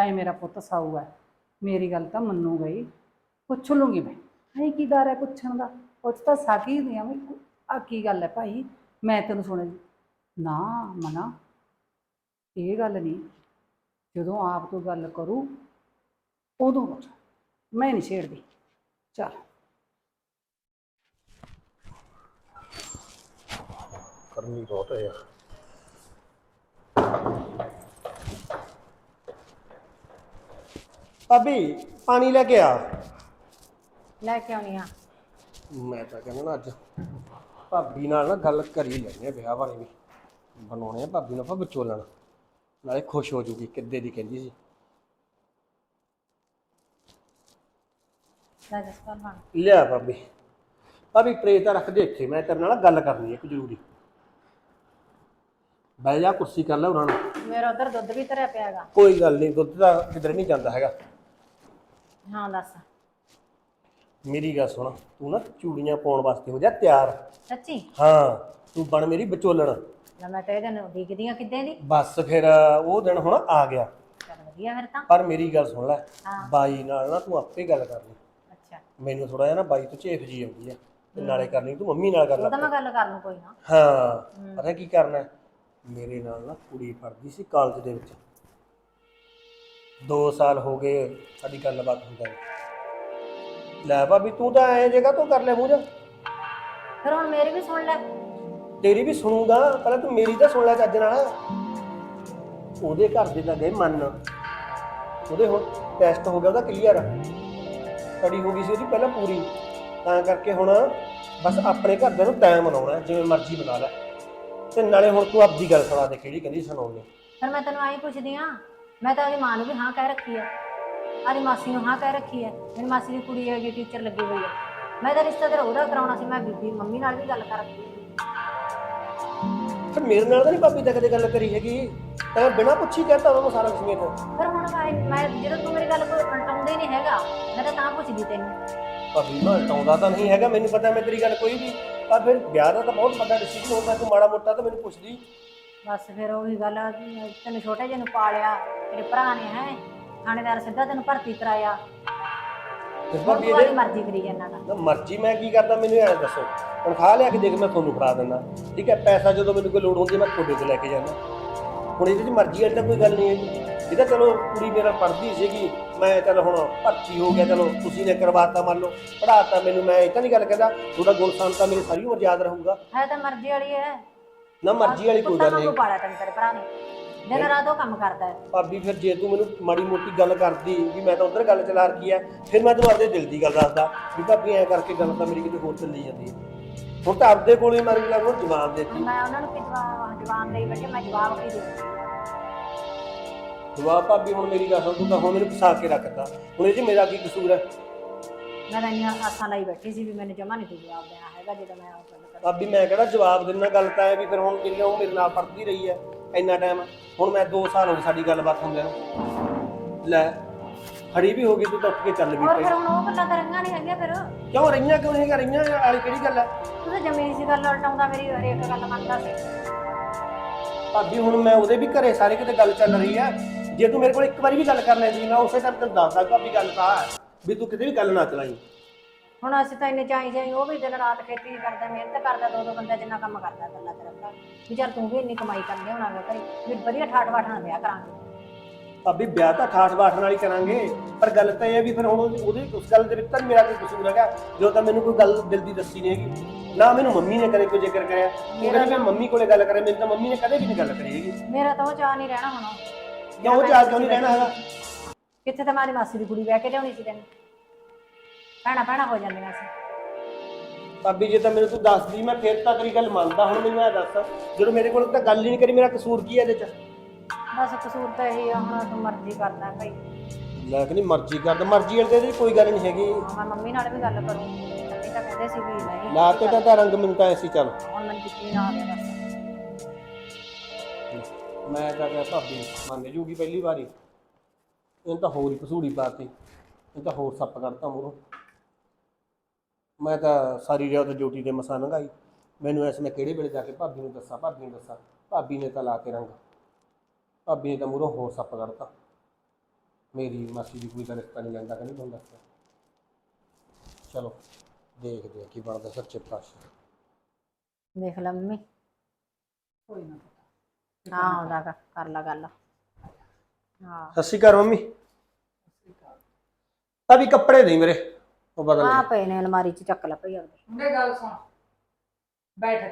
ਐ ਮੇਰਾ ਪੁੱਤ ਸਾਊ ਹੈ। ਮੇਰੀ ਗੱਲ ਤਾਂ ਮੰਨੂਗਾ ਹੀ ਪੁੱਛ ਲੂੰਗੀ ਮੈਂ। ਐ ਕੀ ਦਰ ਹੈ ਪੁੱਛਣ ਦਾ? ਪੁੱਛ ਤਾਂ ਸਾਕੀ ਨਹੀਂ ਆ ਵੀ ਆ ਕੀ ਗੱਲ ਹੈ ਭਾਈ? ਮੈਂ ਤੈਨੂੰ ਸੁਣ ਨਾ ਮਨਾ। ਇਹ ਗੱਲ ਨਹੀਂ। ਜਦੋਂ ਆਪ ਤੋਂ ਗੱਲ ਕਰੂ, ਉਦੋਂ ਪੁੱਛ। ਮੈਂ ਨਹੀਂ ਛੇੜਦੀ। ਚੱਲ। ਕਰਨੀ ਬਹੁਤ ਹੈ ਯਾਰ। ਭਾਬੀ ਪਾਣੀ ਲੈ ਕੇ ਆ। ਲੈ ਕੇ ਆਉਣੀ ਆ। ਮੈਂ ਤਾਂ ਕਹਿੰਦਾ ਨਾ ਅੱਜ ਭਾਬੀ ਨਾਲ ਨਾ ਗੱਲ ਕਰੀ ਲੈਣੀ ਆ ਵਿਆਹ ਬਾਰੇ ਵੀ। ਬਣਾਉਣੇ ਆ ਭਾਬੀ ਨੂੰ ਆਪਾਂ ਵਿਚੋਲਣ ਨਾਲੇ ਖੁਸ਼ ਹੋ ਜੂਗੀ ਕਿੱਦੇ ਦੀ ਕਹਿੰਦੀ ਸੀ। ਲੈ ਬਣ ਲਿਆ ਭਾਬੀ। ਭਾਬੀ ਟਰੇ ਤਾਂ ਰੱਖ ਦੇ ਇੱਥੇ ਮੈਂ ਤੇਰੇ ਨਾਲ ਗੱਲ ਕਰਨੀ ਹੈ ਇੱਕ ਜ਼ਰੂਰੀ। ਬਹਿ ਜਾ ਕੁਰਸੀ ਕਰ ਲੈ ਉਹਨਾਂ ਨੂੰ ਮੇਰਾ ਉਧਰ ਦੁੱਧ ਵੀ ਧਰਿਆ ਪਿਆ ਹੈਗਾ। ਕੋਈ ਗੱਲ ਨਹੀਂ ਦੁੱਧ ਤਾਂ ਕਿਧਰ ਨਹੀਂ ਜਾਂਦਾ ਹੈਗਾ। ਹਾਂ ਦੱਸ। ਮੇਰੀ ਗੱਲ ਸੁਣ ਤੂੰ ਨਾ ਚੂੜੀਆਂ ਪਾਉਣ ਵਾਸਤੇ ਹੋ ਜਾ ਤਿਆਰ। ਸੱਚੀ? ਹਾਂ ਤੂੰ ਬਣ ਮੇਰੀ ਵਿਚੋਲਣ। ਲੈ ਮੈਂ ਤੇ ਇਹਦੇ ਨੂੰ ਉਡੀਕਦੀ ਆ ਕਿੱਦਾਂ ਦੀ? ਬਸ ਫਿਰ ਉਹ ਦਿਨ ਹੁਣ ਆ ਗਿਆ। ਚੱਲ ਵਧੀਆ ਫਿਰ ਤਾਂ। ਪਰ ਮੇਰੀ ਗੱਲ ਸੁਣ ਲੈ ਹਾਂ। ਬਾਈ ਨਾਲ ਨਾ ਤੂੰ ਆਪੇ ਗੱਲ ਕਰ ਲਈ। ਅੱਛਾ। ਮੈਨੂੰ ਥੋੜਾ ਜਿਹਾ ਨਾ ਬਾਈ ਤੋਂ ਝੇਫ ਜੀ ਆਉਂਦੀ ਆ ਤੇ ਨਾਲੇ ਕਰਨੀ ਤੂੰ ਮੰਮੀ ਨਾਲ ਕਰ ਉਹ ਤਾਂ ਮੈਂ ਗੱਲ ਕਰ ਲੂੰ ਕੋਈ ਨਾ। ਹਾਂ ਪਤਾ ਕੀ ਕਰਨਾ ਹੈ? ਮੇਰੇ ਨਾਲ ਨਾ ਕੁੜੀ ਪੜ੍ਹਦੀ ਸੀ ਕਾਲਜ ਦੇ ਵਿੱਚ। 2 ਸਾਲ ਹੋ ਗਏ ਸਾਡੀ ਗੱਲਬਾਤ ਹੁੰਦਾ ਹੈ ਲੈ ਭਾਬੀ ਤੂੰ ਤਾਂ ਐ ਜਗ੍ਹਾ ਤੋਂ ਕਰ ਲੈ ਮੂੰਹ ਜਾ। ਫਿਰ ਹੁਣ ਮੇਰੀ ਵੀ ਸੁਣ ਲੈ। ਤੇਰੀ ਵੀ ਸੁਣੂਗਾ ਪਹਿਲਾਂ ਤੂੰ ਮੇਰੀ ਤਾਂ ਸੁਣ ਲੈ ਚੱਜ ਨਾਲ। ਉਹਦੇ ਘਰ ਦੇ ਤਾਂ ਗਏ ਮੰਨ। ਉਹਦੇ ਹੁਣ ਟੈਸਟ ਹੋ ਗਿਆ ਉਹਦਾ ਕਲੀਅਰ ਸਟੱਡੀ ਹੋ ਗਈ ਸੀ ਉਹਦੀ ਪਹਿਲਾਂ ਪੂਰੀ। ਤਾਂ ਕਰਕੇ ਹੁਣ ਬਸ ਆਪਣੇ ਘਰ ਦੇ ਨੂੰ ਟਾਈਮ ਹੈ, ਜਿਵੇਂ ਮਰਜ਼ੀ ਬਣਾ ਲੈ। ਤੇ ਨਾਲੇ ਹੁਣ ਤੂੰ ਆਪਦੀ ਗੱਲ ਸੁਣਾ ਦੇ ਕਿਹੜੀ ਕਹਿੰਦੀ ਸੁਣਾਉਣੀ ਫਿਰ ਮੈਂ ਤੈਨੂੰ ਆਈ ਪੁੱਛਦੀ ਆ ਮੈਂ ਤਾਂ ਉਹਦੀ ਮਾਂ ਨੂੰ ਵੀ ਹਾਂ ਕਹਿ ਰੱਖੀ ਆ। ਆਦੀ ਮਾਸੀ ਨੂੰ ਹਾਂ ਕਹਿ ਰੱਖੀ ਹੈ ਮੇਰੀ ਮਾਸੀ ਦੀ ਕੁੜੀ ਹੈਗੀ ਟੀਚਰ ਲੱਗੀ ਹੋਈ ਹੈ ਮੈਂ ਤਾਂ ਰਿਸ਼ਤਾ ਤੇਰਾ ਉਹਦਾ ਕਰਾਉਣਾ ਸੀ ਮੈਂ ਬੀਬੀ ਮੰਮੀ ਨਾਲ ਵੀ ਗੱਲ ਕਰ ਰੱਖੀ ਫਿਰ ਮੇਰੇ ਨਾਲ ਤਾਂ ਨਹੀਂ ਭਾਬੀ ਤਾਂ ਕਦੇ ਗੱਲ ਕਰੀ ਹੈਗੀ। ਤਾਂ ਬਿਨਾਂ ਪੁੱਛੀ ਕਹਿਤਾ ਉਹਨੂੰ ਸਾਰਾ ਕੁਝ ਮੇਰੇ ਫਿਰ ਹੁਣ ਮੈਂ ਮੈਂ ਜਦੋਂ ਤੂੰ ਮੇਰੀ ਗੱਲ ਕੋਈ ਪਲਟਾਉਂਦਾ ਹੀ ਨਹੀਂ ਹੈਗਾ ਮੈਂ ਤਾਂ ਤਾਂ ਪੁੱਛਦੀ ਤੈਨੂੰ। ਭਾਬੀ ਮੈਂ ਹਟਾਉਂਦਾ ਤਾਂ ਨਹੀਂ ਹੈਗਾ। ਮੈਨੂੰ ਪਤਾ ਮੈਂ ਤੇਰੀ ਗੱਲ ਕੋਈ ਵੀ ਪਰ ਫਿਰ ਵਿਆਹ ਦਾ ਤਾਂ ਬਹੁਤ ਵੱਡਾ ਡਿਸੀਜਨ ਹੁੰਦਾ। ਤੂੰ ਮਾੜਾ ਮੋਟਾ ਤਾਂ ਮੈਨੂੰ ਪੁੱਛਦੀ। ਬਸ ਫਿਰ ਉਹੀ ਗੱਲ ਆ ਵੀ ਤੈਨੂੰ ਛੋਟੇ ਜਿਹੇ ਨੂੰ ਪਾਲਿਆ ਤੇਰੇ ਭਰਾ ਨੇ ਹੈ ਥਾਣੇਦਾਰ ਸਿੱਧਾ ਤੈਨੂੰ ਭਰਤੀ ਕਰਾਇਆ। ਭਾਬੀ ਇਹਦੇ ਮਰਜ਼ੀ ਕਰੀ ਜਾਂਦਾ ਗਾ। ਨਾ ਮਰਜ਼ੀ ਮੈਂ ਕੀ ਕਰਦਾ ਮੈਨੂੰ ਐਂ ਦੱਸੋ। ਤਨਖਾਹ ਲਿਆ ਕੇ ਦੇਖ ਮੈਂ ਤੁਹਾਨੂੰ ਫੜਾ ਦਿੰਦਾ। ਠੀਕ ਹੈ ਪੈਸਾ ਜਦੋਂ ਮੈਨੂੰ ਕੋਈ ਲੋੜ ਹੁੰਦੀ ਹੈ ਮੈਂ ਤੁਹਾਡੇ ਤੋਂ ਲੈ ਕੇ ਜਾਂਦਾ। ਹੁਣ ਇਹਦੇ 'ਚ ਮਰਜ਼ੀ ਵਾਲੀ ਤਾਂ ਕੋਈ ਗੱਲ ਨਹੀਂ ਹੈਗੀ ਇਹ ਤਾਂ ਚਲੋ ਕੁੜੀ ਮੇਰਾ ਪੜ੍ਹਦੀ ਸੀਗੀ ਮੈਂ ਚੱਲ ਹੁਣ ਭਰਤੀ ਹੋ ਗਿਆ ਚਲੋ ਤੁਸੀਂ ਨੇ ਕਰਵਾਤਾ ਮੰਨ ਲਓ। ਪੜਾਤਾ ਮੈਨੂੰ ਮੈਂ ਇਹ ਤਾਂ ਨਹੀਂ ਗੱਲ ਕਹਿੰਦਾ ਤੁਹਾਡਾ ਗੁਣ ਸੰਨ ਤਾਂ ਮੇਰੀ ਸਾਰੀ ਉਮਰ ਯਾਦ ਰਹੂਗਾ। ਹੈ ਤਾਂ ਮਰਜ਼ੀ ਵਾਲੀ ਹੈ। ਨਾ ਮਰਜ਼ੀ ਵਾਲੀ ਕੋਈ ਗੱਲ ਨਹੀਂ। ਵਾਂਗੂ ਪਾਲਿਆ ਤੈਨੂੰ ਤੇਰੇ ਭਰਾ ਨੇ। ਦਿਨ ਰਾਤ ਉਹ ਕੰਮ ਕਰਦਾ ਹੈ। ਭਾਬੀ ਫਿਰ ਜੇ ਤੂੰ ਮੈਨੂੰ ਮਾੜੀ ਮੋਟੀ ਗੱਲ ਕਰਦੀ ਵੀ ਮੈਂ ਤਾਂ ਉਧਰ ਗੱਲ ਚਲਾ ਰੱਖੀ ਐ ਫਿਰ ਮੈਂ ਤੈਨੂੰ ਆਪਦੇ ਦਿਲ ਦੀ ਗੱਲ ਦੱਸਦਾ ਵੀ ਭਾਬੀ ਐ ਕਰਕੇ ਗੱਲ ਤਾਂ ਮੇਰੀ ਕਿਤੇ ਹੋਰ ਚੱਲੀ ਜਾਂਦੀ ਹੈ। ਹੁਣ ਤਾਂ ਆਪਦੇ ਕੋਲ ਹੀ ਮਾਰੀ ਲੱਗ ਜਵਾਬ ਦੇਤੀ ਮੈਂ ਉਹਨਾਂ ਨੂੰ ਕਿ ਜਵਾਬ ਜਵਾਨ ਦੇਈ ਬੈਠੇ ਮੈਂ ਜਵਾਬ ਕੀ ਦੇ ਜਵਾਬ ਭਾਬੀ ਹੁਣ ਮੇਰੀ ਗੱਲ ਸੁਣ ਤੂੰ ਤਾਂ ਹੁਣ ਮੈਨੂੰ ਫਸਾ ਕੇ ਰੱਖਤਾ। ਹੁਣ ਇਹ 'ਚ ਮੇਰਾ ਕੀ ਕਸੂਰ ਹੈ? ਮੈਂ ਤਾਂ ਇੰਨੀਆਂ ਆਸਾਂ ਲਾਈ ਬੈਠੀ ਸੀ ਵੀ ਮੈਨੂੰ ਜਮਾ ਨਹੀਂ ਤੂੰ ਜਵਾਬ ਦੇਣਾ ਹੈਗਾ ਜਦੋਂ ਮੈਂ ਉਹ ਗੱਲ ਕਰ ਭਾਬੀ ਮੈਂ ਕਿਹੜਾ ਜਵਾਬ ਦੇਣਾ ਗੱਲ ਤਾਂ ਹੈ ਵੀ ਫਿਰ ਹੁਣ ਜਿਹੜੀ ਉਹ ਮੇਰੇ ਨਾਲ ਪੜਦੀ ਰਹੀ ਹੈ ਇੰਨਾ ਟਾਈਮ ਹੁਣ ਮੈਂ 2 ਸਾਲ ਹੋ ਗਏ ਸਾਡੀ ਗੱਲਬਾਤ ਹੁੰਦਿਆਂ ਨੂੰ। ਲੈ ਖੜੀ ਵੀ ਹੋ ਗਈ ਤੂੰ ਤਾਂ ਉੱਠ ਕੇ ਚੱਲ ਵੀ ਹੋਰ ਪਈ। ਫਿਰ ਹੁਣ ਉਹ ਗੱਲਾਂ ਤਾਂ ਰੰਗਾਂ ਨਹੀਂ ਹੈਗੀਆਂ ਫਿਰ। ਕਿਉਂ ਰਹੀਆਂ ਕਿਉਂ ਨਹੀਂ ਹੈਗੀਆਂ? ਰਹੀਆਂ ਵਾਲੀ ਕਿਹੜੀ ਗੱਲ ਹੈ ਤੂੰ ਤਾਂ ਜ਼ਮੀਨ ਸੀ ਗੱਲ ਉਲਟਾਉਂਦਾ ਮੇਰੀ ਹਰੇਕ ਗੱਲ ਮੰਨਦਾ ਸੀ। ਭਾਬੀ ਹੁਣ ਮੈਂ ਉਹਦੇ ਵੀ ਘਰੇ ਸਾਰੇ ਕਿਤੇ ਗੱਲ ਚੱਲ ਰਹੀ ਹੈ ਜੇ ਤੂੰ ਮੇਰੇ ਕੋਲ ਇੱਕ ਵਾਰੀ ਵੀ ਗੱਲ ਕਰ ਲੈਂਦੀ ਮੈਂ ਉਸੇ ਟਾਈਮ ਤੈਨੂੰ ਦੱਸਦਾ ਭਾਬੀ ਗੱਲ ਤਾਂ ਹੈ। ਵੀ ਤੂੰ ਕਿਤੇ ਵੀ ਗੱਲ ਨਾ ਚਲਾਈ। ਹੁਣ ਅਸੀਂ ਤਾਂ ਇੰਨੇ ਚਾਈ ਜਾਈ ਉਹ ਵੀ ਦਿਨ ਰਾਤ ਖੇਤੀ ਕਰਦਾ ਮਿਹਨਤ ਕਰਦਾ ਦੋ ਦੋ ਬੰਦੇ ਜਿੰਨਾ ਕੰਮ ਕਰਦਾ ਗੱਲਾਂ ਤੇਰਾ ਭਰਾ ਵੀ ਚੱਲ ਤੂੰ ਵੀ ਇੰਨੀ ਕਮਾਈ ਕਰ ਲਿਆਉਣਾ ਵਾ ਘਰੇ ਵੀ ਵਧੀਆ ਠਾਠ ਬਾਠ ਨਾਲ ਵਿਆਹ ਕਰਾਂਗੇ। ਭਾਬੀ ਵਿਆਹ ਤਾਂ ਠਾਠ ਬਾਠ ਨਾਲ ਹੀ ਕਰਾਂਗੇ ਪਰ ਗੱਲ ਤਾਂ ਇਹ ਹੈ ਵੀ ਫਿਰ ਹੁਣ ਉਹਦੀ- ਉਸ ਗੱਲ ਦੇ ਵਿੱਚ ਤਾਂ ਮੇਰਾ ਕੋਈ ਕਸੂਰ ਹੈਗਾ ਜੋ ਤਾਂ ਮੈਨੂੰ ਕੋਈ ਗੱਲ ਦਿਲ ਦੀ ਦੱਸੀ ਨਹੀਂ ਹੈਗੀ। ਨਾ ਮੈਨੂੰ ਮੰਮੀ ਨੇ ਕਦੇ ਕੋਈ ਜ਼ਿਕਰ ਕਰਿਆ ਉਹ ਕਹਿੰਦੀ ਮੈਂ ਮੰਮੀ ਕੋਲੇ ਗੱਲ ਕਰਾਂ ਮੈਨੂੰ ਤਾਂ ਮੰਮੀ ਨੇ ਕਦੇ ਵੀ ਨਹੀਂ ਗੱਲ ਕਰੀ ਹੈਗੀ। ਮੇਰਾ ਤਾਂ ਉਹ ਚਾਹ ਨਹੀਂ ਰਹਿਣਾ ਹੁਣ। ਕਿਉਂ ਉਹ ਚਾਹ ਕਿਉਂ ਨਹੀਂ ਰਹਿਣਾ ਹੈਗਾ? ਕਿੱਥੇ ਤਾਂ ਮਾਰੀ ਮਾਸੀ ਦੀ ਕੁੜੀ ਵਿਆਹ ਕੇ ਲਿਆਉਣੀ ਸੀ ਤੈਨੂੰ? ਭੈਣਾ ਭੈਣਾ ਹੋ ਜਾਂਦੀਆਂ ਸੀ। ਭਾਬੀ ਜੇ ਤਾਂ ਮੈਨੂੰ ਤੂੰ ਦੱਸਦੀ ਮੈਂ ਫਿਰ ਤਾਂ ਤੇਰੀ ਗੱਲ ਮੰਨਦਾ ਹੁਣ ਮੈਨੂੰ ਇਹ ਦੱਸ ਜਦੋਂ ਮੇਰੇ ਕੋਲ ਤਾਂ ਗੱਲ ਹੀ ਨਹੀਂ ਕਰੀ ਮੇਰਾ ਕਸੂਰ ਕੀ ਹੈ ਇਹਦੇ ਚ? ਬਸ ਕਸੂਰ ਤਾਂ ਇਹੀ ਆ ਹੁਣ ਤੂੰ ਮਰਜ਼ੀ ਕਰਦਾ ਭਾਈ। ਲੈ ਕਿ ਨਹੀਂ ਮਰਜ਼ੀ ਕਰਦਾ ਮਰਜ਼ੀ ਵਾਲੀ ਤੇ ਇਹਦੇ 'ਚ ਕੋਈ ਗੱਲ ਨਹੀਂ ਹੈਗੀ। ਮੈਂ ਮੰਮੀ ਨਾਲ ਵੀ ਗੱਲ ਕਰੂੰ ਮੰਮੀ ਤਾਂ ਕਹਿੰਦੇ ਸੀ ਵੀ ਨਹੀਂ ਲਾ ਤਾਂ ਤਾਂ ਰੰਗ ਮੈਨੂੰ ਤਾਂ ਐਸੀ ਚੱਲ। ਹੁਣ ਮੈਨੂੰ ਯਕੀਨ ਆ ਗਿਆ ਬਸ। ਮੈਂ ਤਾਂ ਕਿਹਾ ਭਾਬੀ ਮੰਨ ਜੂਗੀ ਪਹਿਲੀ ਵਾਰੀ। ਇਹਨੂੰ ਤਾਂ ਹੋਰ ਹੀ ਕਸੂੜੀ ਪਾਤੀ ਇਹ ਤਾਂ ਹੋਰ ਸੱਪ ਕਰਤਾ ਮੂਰੋਂ ਮੈਂ ਤਾਂ ਸਾਰੀ ਰਾਤ ਡਿਊਟੀ ਤੇ ਮਸਾ ਲੰਘਾਈ ਮੈਨੂੰ ਐਸ ਮੈਂ ਕਿਹੜੇ ਵੇਲੇ ਜਾ ਕੇ ਭਾਬੀ ਨੂੰ ਦੱਸਾਂ ਭਾਬੀ ਨੂੰ ਦੱਸਾਂ ਭਾਬੀ ਨੇ ਤਾਂ ਲਾ ਕੇ ਰੰਗ। ਭਾਬੀ ਨੇ ਤਾਂ ਮੂਰੋਂ ਹੋਰ ਸੱਪ ਕਰਤਾ ਮੇਰੀ ਮਾਸੀ ਦੀ ਕੋਈ ਦਾ ਰਿਸ਼ਤਾ ਨਹੀਂ ਲੈਂਦਾ ਕਹਿੰਦੀ ਤੁਹਾਨੂੰ ਦੱਸਿਆ ਚਲੋ ਦੇਖਦੇ ਆ ਕੀ ਬਣਦਾ ਸੱਚੇ ਪਾਤਸ਼ਾਹ। ਦੇਖ ਲੈ ਮੰਮੀ। ਕੋਈ ਨਾ ਹਾਂ ਗਾ, ਕਰ ਲਾ ਗੱਲ। ਹਾਂ। ਸਤਿ ਸ਼੍ਰੀ ਅਕਾਲ ਮੰਮੀ। ਅਭੀ ਕੱਪੜੇ ਨਹੀਂ ਮੇਰੇ ਉਹ ਬਦਲ ਆ। ਪਏ ਨੇ ਅਲਮਾਰੀ 'ਚ ਚੱਕ ਲੈ ਭਈ ਆਪਦੇ। ਮੁੰਡੇ ਗੱਲ ਸੁਣ। ਬੈਠ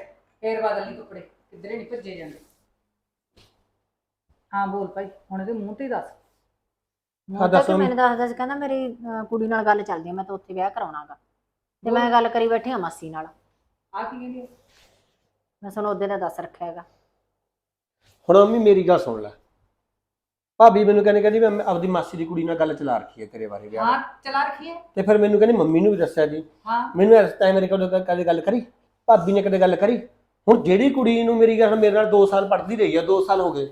ਫੇਰ ਬਦਲ ਲਈ ਕੱਪੜੇ ਕਿੱਧਰੇ ਨਹੀਂ ਭੱਜੇ ਜਾਂਦੇ। ਹਾਂ ਬੋਲ ਭਾਈ ਹੁਣ ਇਹਦੇ ਮੂੰਹ ਤੇ ਹੀ ਦੱਸ। ਹਾਂ, ਤਾਂ ਦੱਸ। ਮੈਨੂੰ ਦੱਸਦਾ ਸੀ ਕਹਿੰਦਾ ਮੇਰੀ ਅਹ, ਕੁੜੀ ਨਾਲ ਗੱਲ ਚੱਲਦੀ ਆ ਮੈਂ ਤਾਂ ਉੱਥੇ ਵਿਆਹ ਕਰਾਉਣਾਗਾ ਤੇ ਮੈਂ ਗੱਲ ਕਰੀ ਬੈਠੀ ਆ ਮਾਸੀ ਨਾਲ। ਆ ਕੀ ਕਹਿੰਦੀ ਹੈ? ਮੈਂ ਤੁਹਾਨੂੰ ਉਹਦੇ ਦਾ ਦੱਸ ਰੱਖਿਆ ਹੈਗਾ। ਹੁਣ ਮੰਮੀ ਮੇਰੀ ਗੱਲ ਸੁਣ ਲੈ। ਭਾਬੀ ਮੈਨੂੰ ਕਹਿੰਦੀ ਕਹਿੰਦੀ ਮੈਂ ਆਪਦੀ ਮਾਸੀ ਦੀ ਕੁੜੀ ਨਾਲ ਗੱਲ ਚਲਾ ਰੱਖੀ ਹੈ ਤੇਰੇ ਬਾਰੇ ਵਿਆਹ ਹਾਂ ਚਲਾ ਰੱਖੀ ਹੈ? ਤੇ ਫਿਰ ਮੈਨੂੰ ਕਹਿੰਦੀ ਮੰਮੀ ਨੂੰ ਵੀ ਦੱਸਿਆ ਜੀ। ਹਾਂ। ਮੈਨੂੰ ਇਸ ਟਾਈਮ ਮੇਰੇ ਕੋਲ ਕਦੇ ਗੱਲ ਕਰੀ? ਭਾਬੀ ਨੇ ਕਦੇ ਗੱਲ ਕਰੀ? ਹੁਣ ਜਿਹੜੀ ਕੁੜੀ ਨੂੰ ਮੇਰੀ ਗੱਲ ਮੇਰੇ ਨਾਲ 2 ਸਾਲ ਪੜ੍ਹਦੀ ਰਹੀ ਆ 2 ਸਾਲ ਹੋ ਗਏ।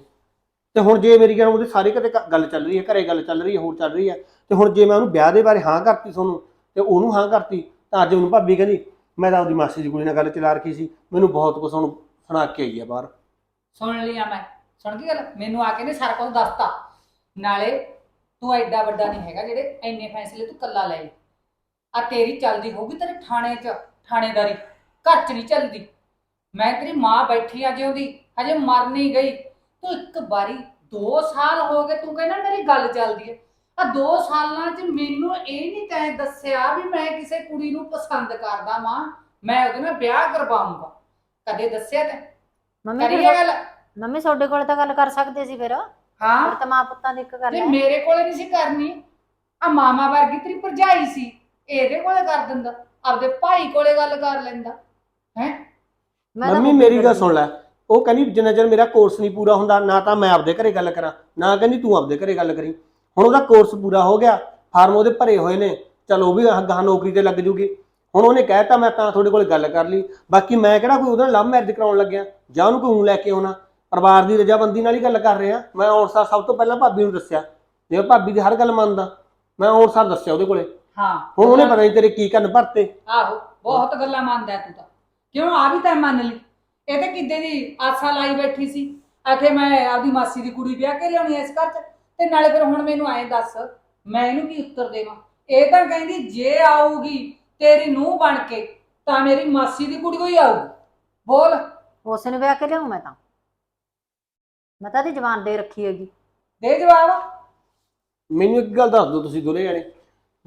ਤੇ ਹੁਣ ਜੇ ਮੇਰੀ ਗੱਲ ਉਹਦੇ ਸਾਰੇ ਕਿਤੇ ਕ- ਗੱਲ ਚੱਲ ਰਹੀ ਹੈ ਘਰੇ ਗੱਲ ਚੱਲ ਰਹੀ ਹੈ ਹੋਰ ਚੱਲ ਰਹੀ ਹੈ ਤੇ ਹੁਣ ਜੇ ਮੈਂ ਉਹਨੂੰ ਵਿਆਹ ਦੇ ਬਾਰੇ ਹਾਂ ਕਰਤੀ ਤੁਹਾਨੂੰ ਤੇ ਉਹਨੂੰ ਹਾਂ ਕਰਤੀ ਤਾਂ ਅੱਜ ਉਹਨੂੰ ਭਾਬੀ ਕਹਿੰਦੀ ਮੈਂ ਤਾਂ ਆਪਦੀ ਮਾਸੀ ਦੀ ਕੁੜੀ ਨਾਲ ਗੱਲ ਚਲਾ ਰੱਖੀ ਸੀ ਮੈਨੂੰ ਬਹੁਤ ਕੁਝ ਉਹਨੂੰ ਸੁਣਾ ਕੇ ਆਈ ਆ ਬਾਹਰ। ਸੁਣ ਲਿਆ ਮੈਂ। ਸੁਣ ਕੀ ਗੱਲ? ਮੈਨੂੰ ਆ ਕੇ ਨੇ ਸਾਰਾ ਕੁਝ ਦੱਸਤਾ। ਨਾਲੇ ਤੂੰ ਐਡਾ ਵੱਡਾ ਨਹੀਂ ਹੈਗਾ ਜਿਹੜੇ ਐਨੇ ਫੈਸਲੇ ਤੂੰ ਕੱਲਾ ਲੈ ਆ ਤੇਰੀ ਚੱਲਦੀ ਹੋਊਗੀ ਤੇਰੇ ਥਾਣੇ 'ਚ ਥਾਣੇਦਾਰੀ। ਘਰ 'ਚ ਨਹੀਂ ਚੱਲਦੀ। ਮੈਂ ਤੇਰੀ ਮਾਂ ਬੈਠੀ ਆ ਜਿਉਂਦੀ ਹਜੇ ਮਰ ਨਹੀਂ ਗਈ। ਤੂੰ ਇੱਕ ਵਾਰੀ 2 ਸਾਲ ਹੋ ਗਏ ਤੂੰ ਕਹਿੰਦਾ ਮੇਰੀ ਗੱਲ ਚੱਲਦੀ ਹੈ ਆ 2 ਸਾਲਾਂ 'ਚ ਮੈਨੂੰ ਇਹ ਨਹੀਂ ਤੈਂ ਦੱਸਿਆ ਵੀ ਮੈਂ ਕਿਸੇ ਕੁੜੀ ਨੂੰ ਪਸੰਦ ਕਰਦਾ ਮਾਂ ਮੈਂ ਉਹਦੇ ਨਾਲ ਵਿਆਹ ਕਰਵਾਉਂਗਾ। ਕਦੇ ਦੱਸਿਆ ਤੈਂ? ਮੰਮੀ ਕਰੀਏ ਫਿਰ- ਗੱਲ? ਮੰਮੀ ਤੁਹਾਡੇ ਕੋਲ ਤਾਂ ਗੱਲ ਕਰ ਸਕਦੇ ਸੀ ਫਿਰ। ਹਾਂ। ਤਾਂ ਮਾਂ ਪੁੱਤਾਂ ਦੀ ਇੱਕ ਗੱਲ ਤੇ ਹੈ। ਮੇਰੇ ਕੋਲੇ ਨਹੀਂ ਸੀ ਕਰਨੀ। ਆ ਮਾਮਾ ਵਰਗੀ ਤੇਰੀ ਭਰਜਾਈ ਸੀ। ਇਹਦੇ ਕੋਲੇ ਕਰ ਦਿੰਦਾ। ਆਪਦੇ ਭਾਈ ਕੋਲੇ ਗੱਲ ਕਰ ਲੈਂਦਾ। ਹੈ? ਮੈਂ ਤਾਂ ਮੰਮੀ ਮੇਰੀ ਗੱਲ ਸੁਣ ਲੈ। ਉਹ ਕਹਿੰਦੀ ਜਿੰਨਾ ਚਿਰ ਮੇਰਾ ਕੋਰਸ ਨਹੀਂ ਪੂਰਾ ਹੁੰਦਾ ਨਾ ਤਾਂ ਮੈਂ ਆਪਦੇ ਘਰੇ ਗੱਲ ਕਰਾਂ। ਨਾ ਕਹਿੰਦੀ ਤੂੰ ਆਪਦੇ ਘਰੇ ਗੱਲ ਕਰੀ। ਹੁਣ ਉਹਦਾ ਕੋਰਸ ਪੂਰਾ ਹੋ ਗਿਆ। ਫਾਰਮ ਉਹਦੇ ਭਰੇ ਹੋਏ ਨੇ। ਚਲ ਉਹ ਵੀ ਗਾਹਾਂ ਨੌਕਰੀ ਤੇ ਲੱਗ ਜੂਗੀ। ਹੁਣ ਉਹਨੇ ਕਹਿਤਾ ਮੈਂ ਤਾਂ ਤੁਹਾਡੇ ਕੋਲ ਗੱਲ ਕਰ ਲਈ। ਬਾਕੀ ਮੈਂ ਕਿਹੜਾ ਕੋਈ ਉਹਦੇ ਨਾਲ ਲਵ ਮੈਰਿਜ ਕਰਾਉਣ ਲੱਗਿਆ? ਜਾਂ ਉਹਨੂੰ ਕੋਈ ਊਂ ਲੈ ਕੇ ਆਉਣਾ? ਪਰਿਵਾਰ ਦੀ ਰਜਾਬੰਦੀ ਨਾਲ ਹੀ ਗੱਲ ਕਰ ਰਿਹਾ ਮੈਂ ਔਰ ਸਾਰ ਸਭ ਤੋਂ ਪਹਿਲਾਂ ਭਾਬੀ ਨੂੰ ਦੱਸਿਆ ਜੇ ਭਾਬੀ ਦੀ ਹਰ ਗੱਲ ਮੰਨਦਾ ਮੈਂ ਔਰ ਸਾਰ ਦੱਸਿਆ ਉਹਦੇ ਕੋਲੇ। ਹਾਂ। ਹੁਣ ਉਹਨੇ ਪਤਾ ਨਹੀਂ ਤੇਰੇ ਕੀ ਕੰਨ ਭਰਤੇ। ਆਹੋ ਬਹੁਤ ਗੱਲਾਂ ਮੰਨਦਾ ਤੂੰ ਤਾਂ। ਕਿਉਂ? ਆ ਵੀ ਤਾਂ ਮੰਨ ਲਈ। ਇਹ ਤਾਂ ਕਿੱਦੇ ਦੀ ਆਸਾ ਲਾਈ ਬੈਠੀ ਸੀ। ਆਖੇ ਮੈਂ ਆਪਦੀ ਮਾਸੀ ਦੀ ਕੁੜੀ ਵਿਆਹ ਕੇ ਲਿਆਉਣੀ ਐ ਇਸ ਘਰ 'ਚ। ਤੇ ਨਾਲੇ ਫਿਰ ਹੁਣ ਮੈਨੂੰ ਐਂ ਦੱਸ ਮੈਂ ਇਹਨੂੰ ਕੀ ਉੱਤਰ ਦੇਵਾਂ? ਇਹ ਤਾਂ ਕਹਿੰਦੀ ਜੇ ਆਊਗੀ ਤੇਰੀ ਨੂੰਹ ਬਣ ਕੇ ਤਾਂ ਮੇਰੀ ਮਾਸੀ ਦੀ ਕੁੜੀ ਕੋਈ ਆਊਗੀ। ਬੋਲ। ਉਸ ਨੂੰ ਵਿਆਹ ਕੇ ਲਿਆਉਂ ਮੈਂ ਤਾਂ? ਮੈਂ ਤਾਂ ਦੀ ਜਵਾਨ ਦੇ ਰੱਖੀ ਹੈਗੀ ਦੇ ਜਵਾਬ ਮੈਨੂੰ ਇੱਕ ਗੱਲ ਦੱਸ ਦਿਓ ਤੁਸੀਂ ਦੋਨੇ ਜਣੇ।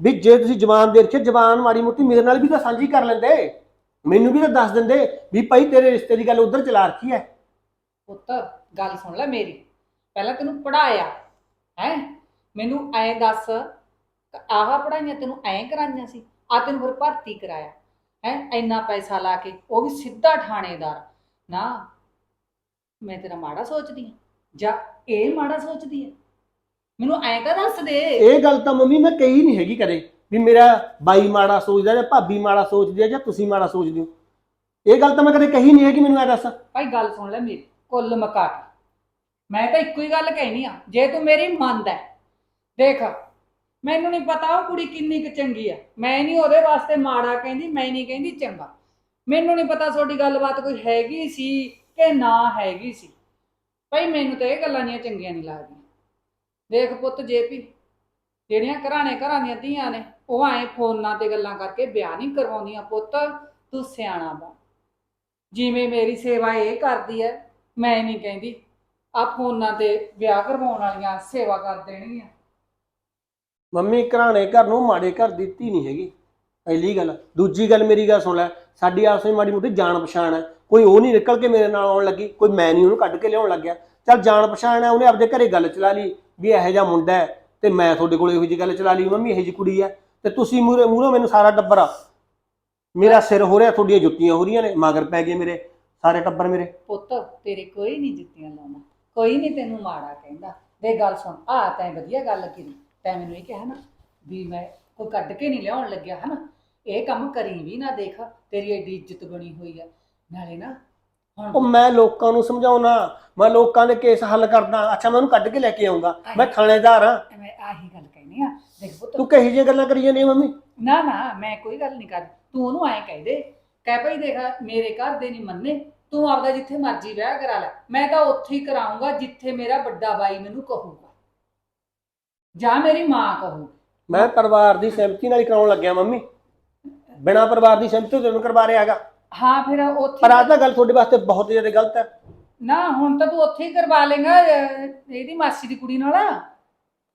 ਵੀ ਜੇ ਤੁਸੀਂ ਜਵਾਨ ਦੇ ਰੱਖੇ ਜਵਾਨ ਮਾੜੀ ਮੋਟੀ ਮੇਰੇ ਨਾਲ ਵੀ ਤਾਂ ਸਾਂਝੀ ਕਰ ਲੈਂਦੇ। ਮੈਨੂੰ ਵੀ ਤਾਂ ਦੱਸ ਦਿੰਦੇ ਵੀ ਭਾਈ ਤੇਰੇ ਰਿਸ਼ਤੇ ਦੀ ਗੱਲ ਉਧਰ ਚਲਾ ਰੱਖੀ ਹੈ। ਪੁੱਤ ਗੱਲ ਸੁਣ ਲੈ ਮੇਰੀ। ਪਹਿਲਾਂ ਤੈਨੂੰ ਪੜਾਇਆ ਹੈ? ਮੈਨੂੰ ਐ ਦੱਸ ਆਹ ਪੜਾਈਆਂ ਤੈਨੂੰ ਐ ਕਰਾਈਆਂ ਸੀ ਆ ਤੈਨੂੰ ਫਿਰ ਭਰਤੀ ਕਰਾਇਆ। ਹੈ? ਇੰਨਾ ਪੈਸਾ ਲਾ ਕੇ ਉਹ ਵੀ ਸਿੱਧਾ ਥਾਣੇਦਾਰ। ਨਾ ਮੈਂ ਤੇਰਾ ਮਾੜਾ ਸੋਚਦੀ ਹਾਂ ਜਾਂ ਇਹ ਮਾੜਾ ਸੋਚਦੀ ਹੈ? ਮੈਨੂੰ ਐ ਤਾਂ ਦੱਸ ਦੇ। ਇਹ ਗੱਲ ਤਾਂ ਮੰਮੀ ਮੈਂ ਕਹੀ ਨਹੀਂ ਹੈਗੀ ਕਦੇ ਵੀ ਮੇਰਾ ਬਾਈ ਮਾੜਾ ਸੋਚਦਾ ਜਾਂ ਭਾਬੀ ਮਾੜਾ ਸੋਚਦੀ ਹੈ ਜਾਂ ਤੁਸੀਂ ਮਾੜਾ ਸੋਚਦੇ ਹੋ। ਇਹ ਗੱਲ ਤਾਂ ਮੈਂ ਕਦੇ ਕਹੀ ਨਹੀਂ ਹੈਗੀ ਮੈਨੂੰ ਐ ਦੱਸ। ਭਾਈ ਗੱਲ ਸੁਣ ਲੈ ਮੇਰੀ ਕੁੱਲ ਮਕਾ ਕੇ। ਮੈਂ ਤਾਂ ਇੱਕੋ ਹੀ ਗੱਲ ਕਹਿਣੀ ਆ ਜੇ ਤੂੰ ਮੇਰੀ ਮੰਨਦਾ ਹੈ, ਦੇਖ ਮੈਨੂੰ ਨਹੀਂ ਪਤਾ ਉਹ ਕੁੜੀ ਕਿੰਨੀ ਕੁ ਚੰਗੀ ਆ। ਮੈਂ ਨਹੀਂ ਉਹਦੇ ਵਾਸਤੇ ਮਾੜਾ ਕਹਿੰਦੀ ਮੈਂ ਨਹੀਂ ਕਹਿੰਦੀ ਚੰਗਾ। ਮੈਨੂੰ ਨਹੀਂ ਪਤਾ ਤੁਹਾਡੀ ਗੱਲਬਾਤ ਕੋਈ ਹੈਗੀ ਸੀ ਕਿ ਨਾ ਹੈਗੀ ਸੀ। ਭਾਈ ਮੈਨੂੰ ਤਾਂ ਇਹ ਗੱਲਾਂ ਨਹੀਂ ਚੰਗੀਆਂ ਨਹੀਂ ਲੱਗਦੀਆਂ। ਦੇਖ ਪੁੱਤ ਜੇਪੀ ਜਿਹੜੀਆਂ ਘਰਾਣੇ ਘਰਾਂ ਦੀਆਂ ਧੀਆਂ ਨੇ, ਉਹ ਐ ਫੋਨਾਂ ਤੇ ਗੱਲਾਂ ਕਰਕੇ ਵਿਆਹ ਨਹੀਂ ਕਰਵਾਉਂਦੀਆਂ। ਪੁੱਤ, ਤੂੰ ਸਿਆਣਾ ਬਣ। ਜਿਵੇਂ ਮੇਰੀ ਸੇਵਾ ਇਹ ਕਰਦੀ ਹੈ ਮੈਂ ਨਹੀਂ ਕਹਿੰਦੀ। ਆ ਫੋਨਾਂ ਤੇ ਵਿਆਹ ਕਰਵਾਉਣ ਵਾਲੀਆਂ ਸੇਵਾ ਕਰ ਦੇਣਗੀਆਂ। ਮੰਮੀ, ਘਰਾਣੇ ਘਰ ਨੂੰ ਮਾੜੇ ਘਰ ਦਿੱਤੀ ਨਹੀਂ ਹੈਗੀ। ਪਹਿਲੀ ਗੱਲ। ਦੂਜੀ ਗੱਲ, ਮੇਰੀ ਗੱਲ ਸੁਣ ਲੈ। ਸਾਡੀ ਆਪਸ ਵਿੱਚ ਮਾੜੀ ਮੋਟੀ ਜਾਣ ਪਛਾਣ ਹੈ। ਕੋਈ ਉਹ ਨਹੀਂ ਨਿਕਲ ਕੇ ਮੇਰੇ ਨਾਲ ਆਉਣ ਲੱਗੀ, ਕੋਈ ਮੈਂ ਨਹੀਂ ਉਹਨੂੰ ਕੱਢ ਕੇ ਲਿਆਉਣ ਲੱਗਿਆ। ਚੱਲ ਜਾਣ ਪਛਾਣ ਹੈ, ਉਹਨੇ ਆਪਦੇ ਘਰੇ ਗੱਲ ਚਲਾ ਲਈ ਵੀ ਇਹੋ ਜਿਹਾ ਮੁੰਡਾ ਹੈ ਤੇ ਮੈਂ ਤੁਹਾਡੇ ਕੋਲ ਇਹੋ ਜਿਹੀ ਗੱਲ ਚਲਾ ਲਈ, ਮੰਮੀ ਇਹੋ ਜਿਹੀ ਕੁੜੀ ਹੈ ਤੇ ਤੁਸੀਂ ਮੂਰੇ ਮੂਹਰੋਂ ਮੈਨੂੰ ਸਾਰਾ ਟੱਬਰ ਆ। ਮੇਰਾ ਸਿਰ ਹੋ ਰਿਹਾ, ਤੁਹਾਡੀਆਂ ਜੁੱਤੀਆਂ ਹੋ ਰਹੀਆਂ ਨੇ, ਮਗਰ ਪੈ ਗਏ ਮੇਰੇ, ਸਾਰੇ ਟੱਬਰ ਮੇਰੇ। ਪੁੱਤ, ਤੇਰੇ ਕੋਈ ਨਹੀਂ ਜੁੱਤੀਆਂ ਲਾਉਣਾ। ਕੋਈ ਨਹੀਂ ਤੈਨੂੰ ਮਾੜਾ ਕਹਿੰਦਾ। ਦੇ ਗੱਲ ਸੁਣ ਆ ਤੈਂ ਵਧੀਆ ਗੱਲ ਕੀਤੀ। ਤੈਂ ਮੈਨੂੰ ਇਹ ਕਿਹਾ ਨਾ ਵੀ ਮੈਂ ਕੋਈ ਕੱਢ ਕੇ ਨਹੀਂ ਲਿਆਉਣ ਲੱਗਿਆ, ਹਨਾ? ਇਹ ਕੰਮ ਕਰੀ ਵੀ ਨਾ ਦੇਖ ਤੇਰੀ ਐਡੀ ਇੱਜ਼ਤ ਬਣੀ ਹੋਈ ਆ। ਨਾਲੇ ਨਾ ਉਹ ਹੁਣ ਮੈਂ ਲੋਕਾਂ ਨੂੰ ਸਮਝਾਉਣਾ ਮੈਂ ਲੋਕਾਂ ਦੇ ਕੇਸ ਹੱਲ ਕਰਦਾ ਅੱਛਾ ਮੈਂ ਉਹਨੂੰ ਕੱਢ ਕੇ ਲੈ ਕੇ ਆਉਂਗਾ ਮੈਂ ਥਾਣੇਦਾਰ ਹਾਂ। ਮੈਂ ਆਹੀ ਗੱਲ ਕਹਿਨੀ ਆ। ਦੇਖ ਪੁੱਤ ਤੂੰ ਕਹੀ ਜਿਹੀਆਂ ਗੱਲਾਂ ਕਰੀ ਜਾਂਦੀ ਹੈ ਮੰਮੀ? ਨਾ ਨਾ ਮੈਂ ਕੋਈ ਗੱਲ ਨਹੀਂ ਕਰ ਤੂੰ ਉਹਨੂੰ ਐਂ ਕਹਿ ਦੇ ਕਹਿ ਭਈ ਦੇਖ ਮੇਰੇ ਘਰ ਦੇ ਨਹੀਂ ਮੰਨੇ ਤੂੰ ਆਪਦਾ ਜਿੱਥੇ ਮਰਜ਼ੀ ਵਿਆਹ ਕਰਾ ਲੈ। ਮੈਂ ਤਾਂ ਉੱਥੇ ਹੀ ਕਰਾਉਂਗਾ ਜਿੱਥੇ ਮੇਰਾ ਵੱਡਾ ਬਾਈ ਮੈਨੂੰ ਕਹੂਗਾ। ਜਾਂ ਮੇਰੀ ਮਾਂ ਕਹੂ। ਮੈਂ ਪਰਿਵਾਰ ਦੀ ਸਹਿਮਤੀ ਨਾਲ ਹੀ ਕਰਾਉਣ ਲੱਗਿਆ ਮੰਮੀ। ਬਿਨਾਂ ਪਰਿਵਾਰ ਦੀ ਸਹਿਮਤੀ ਤੋਂ ਕਰਵਾ ਰਿਹਾ ਹੈਗਾ। ਹਾਂ ਫਿਰ ਉੱਥੇ ਪਰ ਆਹ ਤਾਂ ਗੱਲ ਤੁਹਾਡੇ ਵਾਸਤੇ ਬਹੁਤ ਜ਼ਿਆਦਾ ਗਲਤ ਹੈ। ਨਾ ਹੁਣ ਤਾਂ ਤੂੰ ਉੱਥੇ ਹੀ ਕਰਵਾ ਲੇਗਾ ਇਹਦੀ ਮਾਸੀ ਦੀ ਕੁੜੀ ਨਾਲ।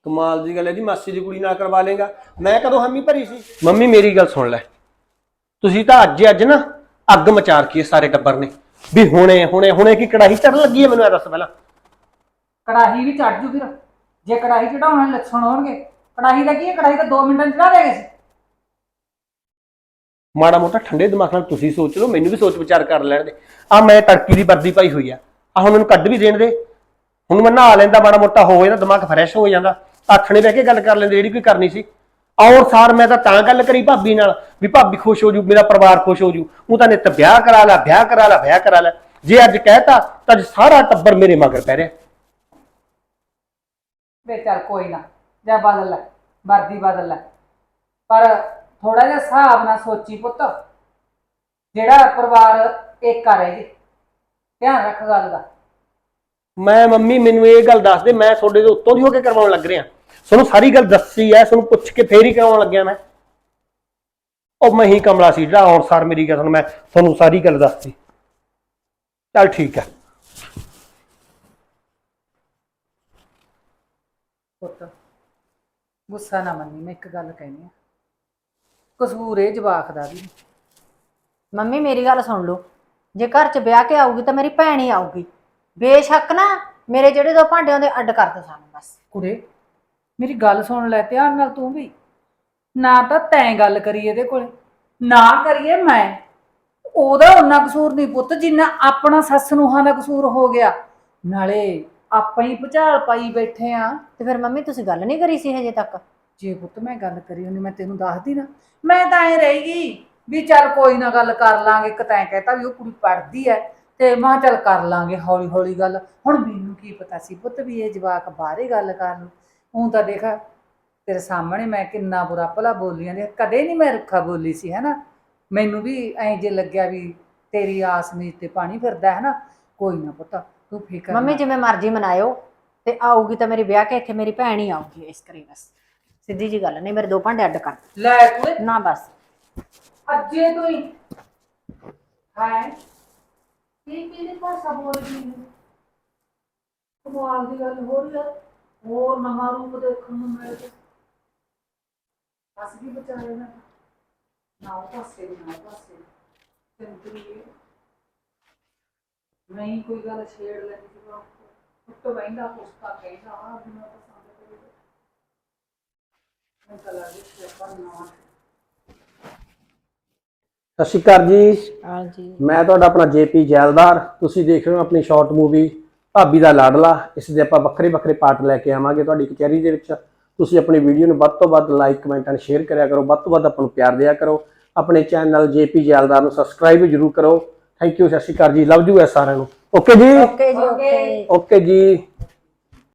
ਕਮਾਲ ਦੀ ਗੱਲ ਹੈ ਜੀ ਮਾਸੀ ਦੀ ਕੁੜੀ ਨਾਲ ਕਰਵਾ ਲੇਗਾ ਮੈਂ ਕਦੋਂ ਹਾਮੀ ਭਰੀ ਸੀ? ਮੰਮੀ ਮੇਰੀ ਗੱਲ ਸੁਣ ਲੈ। ਤੁਸੀਂ ਤਾਂ ਅੱਜ ਅੱਜ ਨਾ ਅੱਗ ਮਚਾ ਰੱਖੀ ਹੈ ਸਾਰੇ ਟੱਬਰ ਨੇ। ਵੀ ਹੁਣੇ ਹੁਣੇ ਹੁਣੇ ਕੀ ਕੜਾਹੀ ਚੜਨ ਲੱਗੀ ਹੈ ਮੈਨੂੰ ਇਹ ਦੱਸ ਪਹਿਲਾਂ। ਕੜਾਹੀ ਵੀ ਚੜ ਜੂ ਫਿਰ। ਜੇ ਕੜਾਹੀ ਚੜਾਉਣ ਲੱਛਣ ਹੋਣਗੇ ਕੜਾਹੀ ਦਾ ਕੀ ਹੈ? ਕੜਾਹੀ ਤਾਂ 2 ਮਿੰਟਾਂ ਚੜਾ ਦੇਗੇ ਮਾੜਾ ਮੋਟਾ ਠੰਡੇ ਦਿਮਾਗ ਨਾਲ ਤੁਸੀਂ ਸੋਚ ਲਓ, ਮੈਨੂੰ ਵੀ ਸੋਚ ਵਿਚਾਰ ਕਰ ਲੈਣ ਦੇ। ਆ ਮੈਂ ਤੜਕੀ ਦੀ ਵਰਦੀ ਪਾਈ ਹੋਈ ਆ। ਆ ਹੁਣ ਮੈਨੂੰ ਕੱਢ ਵੀ ਦੇਣ ਦੇ। ਹੁਣ ਮੈਂ ਨਹਾ ਲੈਂਦਾ, ਮਾੜਾ ਮੋਟਾ ਹੋ ਜਾਂਦਾ, ਦਿਮਾਗ ਫਰੈਸ਼ ਹੋ ਜਾਂਦਾ। ਆਥਣੇ ਬਹਿ ਕੇ ਗੱਲ ਕਰ ਲੈਂਦੇ, ਜਿਹੜੀ ਕੋਈ ਕਰਨੀ ਸੀ। ਔਰ ਸਾਰ ਮੈਂ ਤਾਂ ਤਾਂ ਗੱਲ ਕਰੀ ਭਾਬੀ ਨਾਲ, ਵੀ ਭਾਬੀ ਖੁਸ਼ ਹੋ ਜੂ, ਮੇਰਾ ਪਰਿਵਾਰ ਖੁਸ਼ ਹੋ ਜੂ। ਉਹ ਤਾਂ ਨਿੱਤ ਵਿਆਹ ਕਰਾ ਲਾ, ਵਿਆਹ ਕਰਾ ਲਾ, ਵਿਆਹ ਕਰਾ ਲੈ। ਜੇ ਅੱਜ ਕਹਿਤਾ, ਤਾਂ ਅੱਜ ਸਾਰਾ ਟੱਬਰ ਮੇਰੇ ਮਗਰ ਪੈ ਰਿਹਾ। ਵੇ ਚੱਲ ਕੋਈ ਨਾ, ਜਾ ਬਦਲ ਲੈ, ਵਰਦੀ ਬਦਲ ਲੈ। ਪਰ ਥੋੜਾ ਜਿਹਾ ਹਿਸਾਬ ਨਾਲ ਸੋਚੀ ਪੁੱਤ। ਜਿਹੜਾ ਪਰਿਵਾਰ ਇੱਕ ਆ ਰਹੀ ਧਿਆਨ ਰੱਖ ਗੱਲ ਦਾ। ਮੈਂ ਮੰਮੀ ਮੈਨੂੰ ਇਹ ਗੱਲ ਦੱਸ ਦੇ ਮੈਂ ਤੁਹਾਡੇ ਦੇ ਉੱਤੋਂ ਦੀ ਹੋ ਕੇ ਕਰਵਾਉਣ ਲੱਗ ਰਿਹਾ। ਤੁਹਾਨੂੰ ਸਾਰੀ ਗੱਲ ਦੱਸੀ ਐ ਤੁਹਾਨੂੰ ਪੁੱਛ ਕੇ ਫੇਰ ਹੀ ਕਰਾਉਣ ਲੱਗਿਆ ਮੈਂ। ਉਹ ਮੈਂ ਹੀ ਕਮਲਾ ਸੀ ਜਿਹੜਾ ਔਰ ਸਾਰ ਮੇਰੀ ਗੱਲ ਮੈਂ ਤੁਹਾਨੂੰ ਸਾਰੀ ਗੱਲ ਦੱਸਤੀ। ਚੱਲ ਠੀਕ ਹੈ ਪੁੱਤ ਗੁੱਸਾ ਨਾ ਮੰਨੀ ਮੈਂ ਇੱਕ ਗੱਲ ਕਹਿਣੀ ਆ। ਕਸੂਰ ਇਹ ਜਵਾਕ ਦਾ ਵੀ। ਮੰਮੀ ਮੇਰੀ ਗੱਲ ਸੁਣ ਲਓ। ਜੇ ਘਰ 'ਚ ਵਿਆਹ ਕੇ ਆਊਗੀ ਤਾਂ ਮੇਰੀ ਭੈਣ ਹੀ ਆਊਗੀ। ਬੇਸ਼ੱਕ ਨਾ ਮੇਰੇ ਜਿਹੜੇ ਦੋ ਭਾਂਡੇ ਉਹਦੇ ਅੱਡ ਕਰ ਦੋ ਸਾਨੂੰ ਬਸ। ਕੁੜੇ ਮੇਰੀ ਗੱਲ ਸੁਣ ਲੈ ਧਿਆਨ ਨਾਲ ਤੂੰ ਵੀ। ਨਾ ਤਾਂ ਤੈਂ ਗੱਲ ਕਰੀ ਇਹਦੇ ਕੋਲੇ ਨਾ ਕਰੀਏ ਮੈਂ। ਉਹਦਾ ਉਹਨਾਂ ਕਸੂਰ ਨਹੀਂ ਪੁੱਤ ਜਿੰਨਾ ਆਪਣਾ ਸੱਸ ਨੂੰਹਾਂ ਦਾ ਕਸੂਰ ਹੋ ਗਿਆ। ਨਾਲੇ ਆਪਾਂ ਹੀ ਭੁਚਾਲ ਪਾਈ ਬੈਠੇ ਆ। ਤੇ ਫਿਰ ਮੰਮੀ ਤੁਸੀਂ ਗੱਲ ਨਹੀਂ ਕਰੀ ਸੀ ਹਜੇ ਤੱਕ? ਜੇ ਪੁੱਤ ਮੈਂ ਗੱਲ ਕਰੀ ਉਹਨੇ ਮੈਂ ਤੈਨੂੰ ਦੱਸਦੀ ਨਾ ਮੈਂ ਤਾਂ ਐ ਰਹੇਗੀ ਵੀ ਚੱਲ ਕੋਈ ਨਾ ਗੱਲ ਕਰ ਲਾਂਗੇ ਇੱਕ ਤੈਂ ਕਹਿਤਾ ਵੀ ਉਹ ਕੁੜੀ ਪੜਦੀ ਐ ਤੇ ਮੈਂ ਚੱਲ ਕਰ ਲਾਂਗੇ ਹੌਲੀ ਹੌਲੀ ਗੱਲ। ਹੁਣ ਮੈਨੂੰ ਕੀ ਪਤਾ ਸੀ ਪੁੱਤ ਵੀ ਇਹ ਜਵਾਕ ਬਾਹਰੇ ਗੱਲ ਕਰ ਲੂ ਤਾਂ ਦੇਖ ਤੇਰੇ ਸਾਹਮਣੇ ਮੈਂ ਕਿੰਨਾ ਬੁਰਾ ਭਲਾ ਬੋਲੀਆਂ ਦੇ ਕਦੇ ਨਹੀਂ ਮੈਂ ਰੁੱਖਾ ਬੋਲੀ ਸੀ ਹੈਨਾ? ਮੈਨੂੰ ਵੀ ਐਂ ਜੇ ਲੱਗਿਆ ਵੀ ਤੇਰੀ ਆਸ ਮੀਤ ਤੇ ਪਾਣੀ ਫਿਰਦਾ ਹੈ ਨਾ ਕੋਈ ਨਾ ਪੁੱਤ ਤੂੰ ਫਿਕਰ ਮੰਮੀ ਜਿਵੇਂ ਮਰਜ਼ੀ ਮਨਾਇਓ ਤੇ ਆਊਗੀ ਤਾਂ ਮੇਰੀ ਵਿਆਹ ਕੇ ਇੱਥੇ ਮੇਰੀ ਭੈਣ ਹੀ ਆਊਗੀ ਇਸ ਕਰੀ ਬਸ। ਸਿੱਧੀ ਜੀ ਗੱਲ ਨਹੀਂ ਮੇਰੇ ਦੋ ਭਾਂਡੇ ਅੱਡ ਕਰ। ਦਿਓ। ਲੈ ਕੁੜੇ। ਨਾ ਬਸ। ਅੱਜੇ ਤੋਂ ਹੀ। ਹੈ? ਕੀ ਕਿਹਦੀ ਭਾਸ਼ਾ ਬੋਲਦੀ ਹੈ? ਕਮਾਲ ਦੀ ਗੱਲ ਹੋ ਰਹੀ ਹੈ ਹੋਰ ਨਵਾਂ ਰੂਪ ਦੇਖਣ ਨੂੰ ਮਿਲ ਗਿਆ। ਅਸਲੀ ਬਚਾਰੇ ਨਾ ਨਾ। ਉਹ ਪਾਸੇ ਵੀ, ਨਾ ਉਹ ਪਾਸੇ ਚੰਦਰੀ ਨਹੀਂ ਕੋਈ ਗੱਲ ਛੇੜ ਲੈਣੀ ਸੀ ਬਾਪੂ ਉੱਤੋਂ ਬੈਂਦਾ ਪੁਸਤਾ ਕਹਿੰਦਾ ਆ ਬਿਨਾ ਪਸੰਦ ਕਰੀ ਮੈਂ ਤਾਂ ਲੱਗੀ ਸੀ ਕਰਨਾ ਸਤਿ ਸ਼੍ਰੀ ਅਕਾਲ ਜੀ। ਹਾਂਜੀ ਮੈਂ ਤੁਹਾਡਾ ਆਪਣਾ ਜੇਪੀ ਜੈਲਦਾਰ। ਤੁਸੀਂ ਦੇਖ ਰਹੇ ਹੋ ਆਪਣੀ ਸ਼ਾਰਟ ਮੂਵੀ ਭਾਬੀ ਦਾ ਲਾਡਲਾ। ਇਸ ਦੇ ਆਪਾਂ ਵੱਖਰੇ ਵੱਖਰੇ ਪਾਰਟ ਲੈ ਕੇ ਆਵਾਂਗੇ ਤੁਹਾਡੀ ਕਚਹਿਰੀ ਦੇ ਵਿੱਚ। ਤੁਸੀਂ ਆਪਣੀ ਵੀਡੀਓ ਨੂੰ ਵੱਧ ਤੋਂ ਵੱਧ ਲਾਈਕ ਕਮੈਂਟ ਐਂਡ ਸ਼ੇਅਰ ਕਰਿਆ ਕਰੋ। ਵੱਧ ਤੋਂ ਵੱਧ ਆਪਾਂ ਨੂੰ ਪਿਆਰ ਦਿਆ ਕਰੋ। ਆਪਣੇ ਚੈਨਲ ਜੇਪੀ ਜੈਲਦਾਰ ਨੂੰ ਸਬਸਕ੍ਰਾਈਬ ਜ਼ਰੂਰ ਕਰੋ। ਥੈਂਕ ਯੂ ਸਤਿ ਸ਼੍ਰੀ ਅਕਾਲ ਜੀ। ਲਵ ਯੂ ਐ ਸਾਰਿਆਂ ਨੂੰ। ਓਕੇ ਜੀ? ਓਕੇ ਜੀ ਓਕੇ ਓਕੇ ਜੀ।